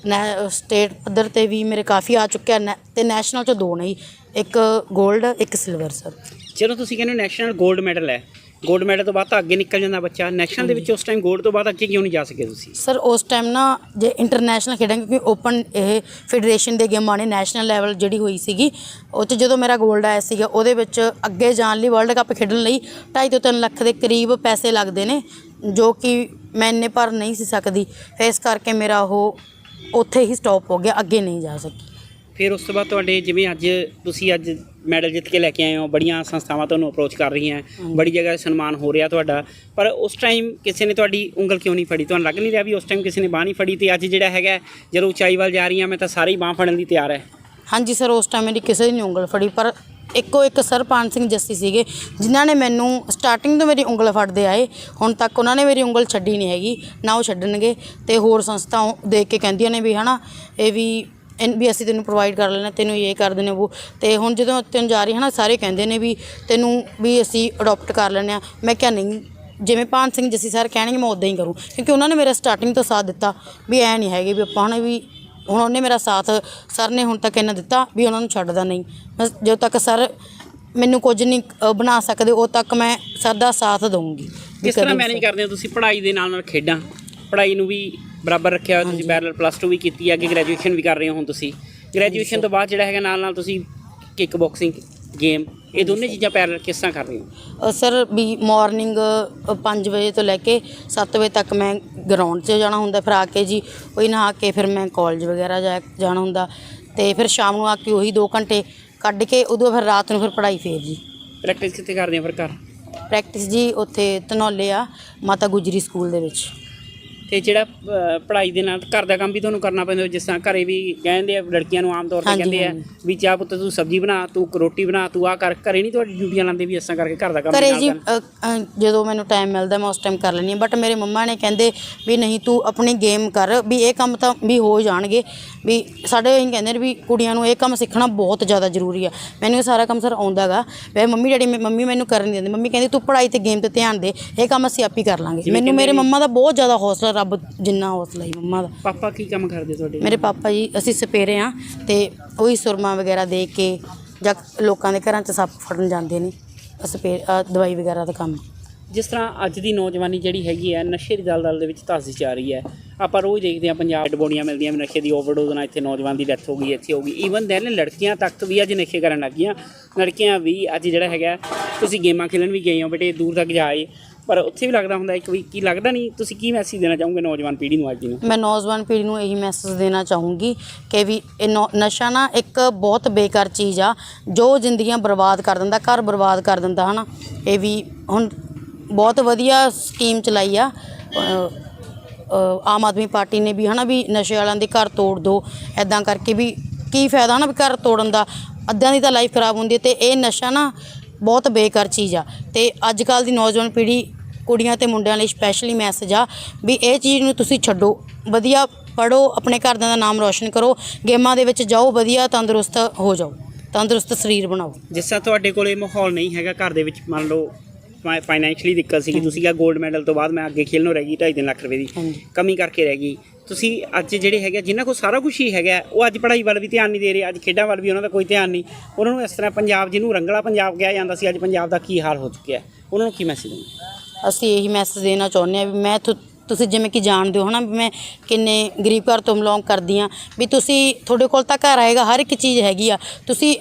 ਨੈ ਸਟੇਟ ਪੱਧਰ ਤੇ ਵੀ ਮੇਰੇ ਕਾਫੀ ਆ ਚੁੱਕੇ ਆ। ਨੈ- ਤੇ ਨੈਸ਼ਨਲ ਚ ਦੋ ਨਹੀਂ ਇੱਕ 골ਡ ਇੱਕ ਸਿਲਵਰ ਸਰ। ਚਲੋ ਤੁਸੀਂ ਕਹਿੰਦੇ ਨੈਸ਼ਨਲ 골ਡ ਮੈਡਲ ਹੈ ਗੋਲਡ ਮੈਡਲ ਤੋਂ ਬਾਅਦ ਤਾਂ ਅੱਗੇ ਨਿਕਲ ਜਾਂਦਾ ਬੱਚਾ। ਨੈਸ਼ਨਲ ਦੇ ਵਿੱਚ ਉਸ ਟਾਈਮ ਗੋਲਡ ਤੋਂ ਬਾਅਦ ਅੱਗੇ ਕਿਉਂ ਨਹੀਂ ਜਾ ਸਕੇ ਤੁਸੀਂ? ਸਰ ਉਸ ਟਾਈਮ ਨਾ ਜੇ ਇੰਟਰਨੈਸ਼ਨਲ ਖੇਡਾਂ ਕਿਉਂਕਿ ਓਪਨ ਇਹ ਫੈਡਰੇਸ਼ਨ ਦੇ ਗੇਮਾਂ ਨੇ ਨੈਸ਼ਨਲ ਲੈਵਲ ਜਿਹੜੀ ਹੋਈ ਸੀਗੀ ਉਹ 'ਚ ਜਦੋਂ ਮੇਰਾ ਗੋਲਡ ਆਇਆ ਸੀਗਾ ਉਹਦੇ ਵਿੱਚ ਅੱਗੇ ਜਾਣ ਲਈ ਵਰਲਡ ਕੱਪ ਖੇਡਣ ਲਈ 2.5 ਤੋਂ 3 ਲੱਖ ਦੇ ਕਰੀਬ ਪੈਸੇ ਲੱਗਦੇ ਨੇ ਜੋ ਕਿ ਮੈਂ ਇੰਨੇ ਪਰ ਨਹੀਂ ਸੀ ਸਕਦੀ। ਇਸ ਕਰਕੇ ਮੇਰਾ ਉਹ ਉੱਥੇ ਹੀ ਸਟਾਪ ਹੋ ਗਿਆ ਅੱਗੇ ਨਹੀਂ ਜਾ ਸਕੀ। ਫਿਰ ਉਸ ਤੋਂ ਬਾਅਦ ਤੁਹਾਡੇ ਜਿਵੇਂ ਅੱਜ ਤੁਸੀਂ ਅੱਜ ਮੈਡਲ ਜਿੱਤ ਕੇ ਲੈ ਕੇ ਆਏ ਹੋ ਬੜੀਆਂ ਸੰਸਥਾਵਾਂ ਤੁਹਾਨੂੰ ਅਪਰੋਚ ਕਰ ਰਹੀਆਂ ਬੜੀ ਜਗ੍ਹਾ ਸਨਮਾਨ ਹੋ ਰਿਹਾ ਤੁਹਾਡਾ ਪਰ ਉਸ ਟਾਈਮ ਕਿਸੇ ਨੇ ਤੁਹਾਡੀ ਉਂਗਲ ਕਿਉਂ ਨਹੀਂ ਫੜੀ? ਤੁਹਾਨੂੰ ਲੱਗ ਨਹੀਂ ਰਿਹਾ ਵੀ ਉਸ ਟਾਈਮ ਕਿਸੇ ਨੇ ਬਾਹ ਨਹੀਂ ਫੜੀ ਤੇ ਅੱਜ ਜਿਹੜਾ ਹੈਗਾ ਜਦੋਂ ਉਚਾਈ ਵੱਲ ਜਾ ਰਹੀਆਂ ਮੈਂ ਤਾਂ ਸਾਰੇ ਹੀ ਬਾਹ ਫੜਨ ਲਈ ਤਿਆਰ ਹੈ। ਹਾਂਜੀ ਸਰ ਉਸ ਟਾਈਮ ਮੇਰੀ ਕਿਸੇ ਦੀ ਨਹੀਂ ਉਂਗਲ ਫੜੀ ਪਰ ਇੱਕੋ ਇੱਕ ਸਰ ਪਾਨ ਸਿੰਘ ਜੱਸੀ ਸੀਗੇ ਜਿਨ੍ਹਾਂ ਨੇ ਮੈਨੂੰ ਸਟਾਰਟਿੰਗ ਤੋਂ ਮੇਰੀ ਉਂਗਲ ਫੜਦੇ ਆਏ ਹੁਣ ਤੱਕ ਉਹਨਾਂ ਨੇ ਮੇਰੀ ਉਂਗਲ ਛੱਡੀ ਨਹੀਂ ਹੈਗੀ ਨਾ ਉਹ ਛੱਡਣਗੇ ਤੇ ਹੋਰ ਸੰਸਥਾ ਦੇਖ ਕੇ ਕਹਿੰਦੀਆਂ ਨੇ ਵੀ ਹਨਾ ਇਹ ਵੀ ਇਨ ਵੀ ਅਸੀਂ ਤੈਨੂੰ ਪ੍ਰੋਵਾਈਡ ਕਰ ਲੈਣਾ ਤੈਨੂੰ ਇਹ ਕਰ ਦਿੰਦੇ ਉਹ ਤੇ ਹੁਣ ਜਦੋਂ ਤੈਨੂੰ ਜਾ ਰਹੀ ਹਨਾ ਸਾਰੇ ਕਹਿੰਦੇ ਨੇ ਵੀ ਤੈਨੂੰ ਵੀ ਅਸੀਂ ਅਡਾਪਟ ਕਰ ਆ ਮੈਂ ਕਿਹਾ ਨਹੀਂ ਜਿਵੇਂ ਪਾਨ ਸਿੰਘ ਜੱਸੀ ਸਰ ਕਹਿਣਗੇ ਮੈਂ ਉਦਾਂ ਹੀ ਕਰੂੰ। ਕਿਉਂਕਿ ਉਹਨਾਂ ਨੇ ਮੇਰਾ ਸਟਾਰਟਿੰਗ ਤੋਂ ਸਾਥ ਦਿੱਤਾ ਵੀ ਐ ਨਹੀਂ ਹੈਗੇ ਵੀ ਆਪਾਂ ਹਨਾ ਵੀ ਹੁਣ ਉਹਨੇ ਮੇਰਾ ਸਾਥ ਸਰ ਨੇ ਹੁਣ ਤੱਕ ਇੰਨਾ ਦਿੱਤਾ ਵੀ ਉਹਨਾਂ ਨੂੰ ਛੱਡਦਾ ਨਹੀਂ। ਜਦੋਂ ਤੱਕ ਸਰ ਮੈਨੂੰ ਕੁਝ ਨਹੀਂ ਬਣਾ ਸਕਦੇ ਉਦੋਂ ਤੱਕ ਮੈਂ ਸਰ ਦਾ ਸਾਥ ਦਊਂਗੀ। ਕਿਸ ਤਰ੍ਹਾਂ ਮੈਨੇਜ ਕਰਦੇ ਹੋ ਤੁਸੀਂ ਪੜ੍ਹਾਈ ਦੇ ਨਾਲ ਨਾਲ ਖੇਡਾਂ? ਪੜ੍ਹਾਈ ਨੂੰ ਵੀ ਬਰਾਬਰ ਰੱਖਿਆ ਹੋਇਆ ਤੁਸੀਂ ਪੈਰਲਲ ਪਲੱਸ 2 ਵੀ ਕੀਤੀ ਹੈ ਅੱਗੇ ਗ੍ਰੈਜੂਏਸ਼ਨ ਵੀ ਕਰ ਰਹੇ ਹੋ ਹੁਣ ਤੁਸੀਂ। ਗ੍ਰੈਜੂਏਸ਼ਨ ਤੋਂ ਬਾਅਦ ਜਿਹੜਾ ਹੈਗਾ ਨਾਲ ਨਾਲ ਤੁਸੀਂ ਕਿੱਕ ਬਾਕਸਿੰਗ ਗੇਮ ਇਹ ਦੋਨੇ ਚੀਜ਼ਾਂ ਪੈਰਲਲ ਕਿਸ ਤਰ੍ਹਾਂ ਕਰ ਰਹੇ ਹੋ? ਸਰ ਵੀ ਮਾਰਨਿੰਗ 5 ਵਜੇ ਤੋਂ ਲੈ ਕੇ 7 ਵਜੇ ਤੱਕ ਮੈਂ ਗਰਾਊਂਡ 'ਚ ਜਾਣਾ ਹੁੰਦਾ ਫਿਰ ਆ ਕੇ ਜੀ ਉਹੀ ਨਹਾ ਕੇ ਫਿਰ ਮੈਂ ਕਾਲਜ ਵਗੈਰਾ ਜਾਣਾ ਹੁੰਦਾ। ਤੇ ਫਿਰ ਸ਼ਾਮ ਨੂੰ ਆ ਕੇ ਉਹੀ 2 ਘੰਟੇ ਕੱਢ ਕੇ ਉਦੋਂ ਫਿਰ ਰਾਤ ਨੂੰ ਫਿਰ ਪੜ੍ਹਾਈ ਫੇਰ ਜੀ। ਪ੍ਰੈਕਟਿਸ ਕਿੱਥੇ ਕਰਦੇ ਹੋ ਫਿਰ ਘਰ? ਪ੍ਰੈਕਟਿਸ ਜੀ ਉੱਥੇ ਧਨੌਲੇ ਆ ਮਾਤਾ ਗੁਜਰੀ ਸਕੂਲ ਦੇ ਵਿੱਚ। ਤੇ ਜਿਹੜਾ ਅ, ਪੜ੍ਹਾਈ ਦੇ ਨਾਲ ਘਰ ਦਾ ਕੰਮ ਵੀ ਤੁਹਾਨੂੰ ਕਰਨਾ ਪੈਂਦਾ ਜਿਸ ਤਰ੍ਹਾਂ ਘਰੇ ਵੀ ਕਹਿੰਦੇ ਆ ਲੜਕੀਆਂ ਨੂੰ ਆਮ ਤੌਰ ਤੇ ਹਾਂਜੀ, ਕਹਿੰਦੇ ਆ ਹਾਂਜੀ। ਵੀ ਚਾਹ ਪੁੱਤ ਤੂੰ ਸਬਜ਼ੀ ਬਣਾ ਤੂੰ ਰੋਟੀ ਬਣਾ ਤੂੰ ਆ ਕਰ ਘਰੇ ਨਹੀਂ ਤੁਹਾਡੀ ਡਿਊਟੀਆਂ ਲਾਉਂਦੇ ਵੀ ਇਸ ਤਰ੍ਹਾਂ ਕਰਕੇ ਘਰ ਦਾ ਕੰਮ ਵੀ ਘਰੇ ਨਾਲ ਜੀ ਕਰਨ। ਅ, ਅ, ਜਦੋਂ ਮੈਨੂੰ ਟਾਈਮ ਮਿਲਦਾ ਮੈਂ ਉਸ ਟਾਈਮ ਕਰ ਲੈਂਦੀ ਹਾਂ ਬਟ ਮੇਰੇ ਮੰਮਾ ਨੇ ਕਹਿੰਦੇ ਵੀ ਨਹੀਂ ਤੂੰ ਆਪਣੀ ਗੇਮ ਕਰ ਵੀ ਇਹ ਕੰਮ ਤਾਂ ਵੀ ਹੋ ਜਾਣਗੇ ਵੀ ਸਾਡੇ ਇਹ ਕਹਿੰਦੇ ਨੇ ਵੀ ਕੁੜੀਆਂ ਨੂੰ ਇਹ ਕੰਮ ਸਿੱਖਣਾ ਬਹੁਤ ਜ਼ਿਆਦਾ ਜ਼ਰੂਰੀ ਆ ਮੈਨੂੰ ਇਹ ਸਾਰਾ ਕੰਮ ਸਰ ਆਉਂਦਾਗਾ ਵੇ ਮੰਮੀ ਡੈਡੀ ਮੇ- ਮੰਮੀ ਮੈਨੂੰ ਕਰਨ ਨਹੀਂ ਦਿੰਦੇ ਮੰਮੀ ਕਹਿੰਦੀ ਤੂੰ ਪੜ੍ਹਾਈ ਤੇ ਗੇਮ ਤੇ ਧਿਆਨ ਦੇ ਇਹ ਕੰਮ ਅਸੀਂ ਆਪ ਹੀ ਕਰ ਲਾਂਗੇ ਮੈਨੂੰ ਮੇਰੇ ਮੰਮਾ ਦਾ ਬਹੁਤ ਜ਼ਿਆਦਾ ਹੌਸਲਾ ਰੱਬ ਜਿੰਨਾ ਹੌਸਲਾ ਹੀ ਮੰਮਾ ਦਾ। ਪਾਪਾ ਕੀ ਕੰਮ ਕਰਦੇ ਤੁਹਾਡੇ? ਮੇਰੇ ਪਾਪਾ ਜੀ ਅਸੀਂ ਸਪੇਰੇ ਆ ਤੇ ਉਹੀ ਸੁਰਮਾ ਵਗੈਰਾ ਦੇ ਕੇ ਜਾਂ ਲੋਕਾਂ ਦੇ ਘਰਾਂ 'ਚ ਸੱਪ ਫੜਨ ਜਾਂਦੇ ਨੇ ਸਪੇ ਦਵਾਈ ਵਗੈਰਾ ਦਾ ਕੰਮ। ਜਿਸ ਤਰ੍ਹਾਂ ਅੱਜ ਦੀ ਨੌਜਵਾਨੀ ਜਿਹੜੀ ਹੈਗੀ ਹੈ ਨਸ਼ੇ ਦੀ ਦਲਦਲ ਦੇ ਵਿੱਚ ਧੱਸਦੀ ਜਾ ਰਹੀ ਹੈ। ਆਪਾਂ ਰੋਜ਼ ਦੇਖਦੇ ਹਾਂ ਪੰਜਾਬ ਡੈਡ ਬੋਡੀਆਂ ਮਿਲਦੀਆਂ ਨਸ਼ੇ ਦੀ ਓਵਰਡੋਜ਼ ਨਾਲ ਇੱਥੇ ਨੌਜਵਾਨ ਦੀ ਡੈਥ ਹੋ ਗਈ ਇੱਥੇ ਹੋ ਗਈ। ਈਵਨ ਦੈਨ ਲੜਕੀਆਂ ਤੱਕ ਵੀ ਅੱਜ ਨਸ਼ੇ ਕਰਨ ਲੱਗ ਗਈਆਂ। ਲੜਕੀਆਂ ਵੀ ਅੱਜ ਜਿਹੜਾ ਹੈਗਾ ਤੁਸੀਂ ਗੇਮਾਂ ਖੇਲਣ ਵੀ ਗਏ ਹੋ ਬੇਟੇ ਦੂਰ ਤੱਕ ਜਾਏ ਪਰ ਉੱਥੇ ਵੀ ਲੱਗਦਾ ਹੁੰਦਾ ਇੱਕ ਵੀ ਕੀ ਲੱਗਦਾ ਨਹੀਂ ਤੁਸੀਂ ਕੀ ਮੈਸੇਜ ਦੇਣਾ ਚਾਹੋਗੇ ਨੌਜਵਾਨ ਪੀੜ੍ਹੀ ਨੂੰ ਅੱਜ ਦੀ ਨੂੰ? ਮੈਂ ਨੌਜਵਾਨ ਪੀੜ੍ਹੀ ਨੂੰ ਇਹੀ ਮੈਸੇਜ ਦੇਣਾ ਚਾਹੂੰਗੀ ਕਿ ਵੀ ਇਹ ਨੌ- ਨਸ਼ਾ ਨਾ ਇੱਕ ਬਹੁਤ ਬੇਕਾਰ ਚੀਜ਼ ਆ ਜੋ ਜ਼ਿੰਦਗੀਆਂ ਬਰਬਾਦ ਕਰ ਦਿੰਦਾ ਘਰ ਬਰਬਾਦ ਕਰ ਦਿੰਦਾ ਹਨਾ? ਇਹ ਵੀ ਹੁਣ ਬਹੁਤ ਵਧੀਆ ਸਕੀਮ ਚਲਾਈ ਆ। ਅ, ਅ, ਆਮ ਆਦਮੀ ਪਾਰਟੀ ਨੇ ਵੀ ਹਨਾ ਵੀ ਨਸ਼ੇ ਵਾਲਿਆਂ ਦੇ ਘਰ ਤੋੜ ਦੋ ਐਦਾਂ ਕਰਕੇ ਵੀ ਕੀ ਫਾਇਦਾ ਹਨਾ ਵੀ ਘਰ ਤੋੜਨ ਦਾ? ਅੱਧਿਆਂ ਦੀ ਤਾਂ ਲਾਈਫ ਖਰਾਬ ਹੁੰਦੀ ਹੈ ਤੇ ਇਹ ਨਸ਼ਾ ਨਾ ਬਹੁਤ ਬੇਕਾਰ ਚੀਜ਼ ਆ। ਤੇ ਅੱਜ ਕੱਲ ਦੀ ਨੌਜਵਾਨ ਪੀੜ੍ਹੀ ਕੁੜੀਆਂ ਤੇ ਮੁੰਡਿਆਂ ਲਈ ਸਪੈਸ਼ਲੀ ਮੈਸੇਜ ਆ ਵੀ ਇਹ ਚੀਜ਼ ਨੂੰ ਤੁਸੀਂ ਛੱਡੋ। ਵਧੀਆ ਪੜੋ ਆਪਣੇ ਘਰਦਿਆਂ ਦਾ ਨਾਮ ਰੋਸ਼ਨ ਕਰੋ ਗੇਮਾਂ ਦੇ ਵਿੱਚ ਜਾਓ ਵਧੀਆ ਤੰਦਰੁਸਤ ਹੋ ਜਾਓ ਤੰਦਰੁਸਤ ਸਰੀਰ ਬਣਾਓ। ਜਿਸ ਤਰ੍ਹਾਂ ਤੁਹਾਡੇ ਕੋਲੇ ਮਾਹੌਲ ਨਹੀਂ ਹੈਗਾ ਘਰ ਦੇ ਵਿੱਚ ਮੰਨ ਲਓ ਫਾਈਨੈਂਸ਼ਲੀ ਦਿੱਕਤ ਸੀ ਕਿ ਤੁਸੀਂ ਕਿਹਾ 골ਡ ਮੈਡਲ ਤੋਂ ਬਾਅਦ ਮੈਂ ਅੱਗੇ ਖੇਲਣੋਂ ਰਹਿ ਗਈ 2.5 ਲੱਖ ਰੁਪਏ ਦੀ ਕਮੀ ਕਰਕੇ ਰਹਿ ਗਈ। ਤੁਸੀਂ ਅੱਜ ਜਿਹੜੇ ਹੈਗੇ ਜਿਨ੍ਹਾਂ ਕੋਲ ਸਾਰਾ ਕੁਝ ਹੀ ਹੈਗਾ, ਉਹ ਅੱਜ ਪੜ੍ਹਾਈ ਵੱਲ ਵੀ ਧਿਆਨ ਨਹੀਂ ਦੇ ਰਹੇ, ਅੱਜ ਖੇਡਾਂ ਵੱਲ ਵੀ ਉਹਨਾਂ ਦਾ ਕੋਈ ਧਿਆਨ ਨਹੀਂ। ਉਹਨਾਂ ਨੂੰ ਇਸ ਤਰ੍ਹਾਂ ਪੰਜਾਬ, ਜਿਹਨੂੰ ਰੰਗਲਾ ਪੰਜਾਬ ਕਿਹਾ ਜਾਂਦਾ ਸੀ, ਅੱਜ ਪੰਜਾਬ ਦਾ ਕੀ ਹਾਲ ਹੋ ਚੁੱਕਿਆ ਉਹਨਾਂ ਨੂੰ ਕੀ ਮੈਸੇਜ ਦੇਣਾ? ਅਸੀਂ ਇਹੀ ਮੈਸੇਜ ਦੇਣਾ ਚਾਹੁੰਦੇ ਆ ਵੀ ਮੈਂ ਤੁ- ਤੁਸੀਂ ਜਿਵੇਂ ਕਿ ਜਾਣਦੇ ਹੋ ਹਨਾ, ਵੀ ਮੈਂ ਕਿੰਨੇ ਗਰੀਬ ਘਰ ਤੋਂ ਬਿਲੋਂਗ ਕਰਦੀ ਆ ਵੀ ਤੁਸੀਂ ਤੁਹਾਡੇ ਕੋਲ ਤਾਂ ਘਰ ਆਏਗਾ, ਹਰ ਇੱਕ ਚੀਜ਼ ਹੈਗੀ ਆ। ਤੁਸੀਂ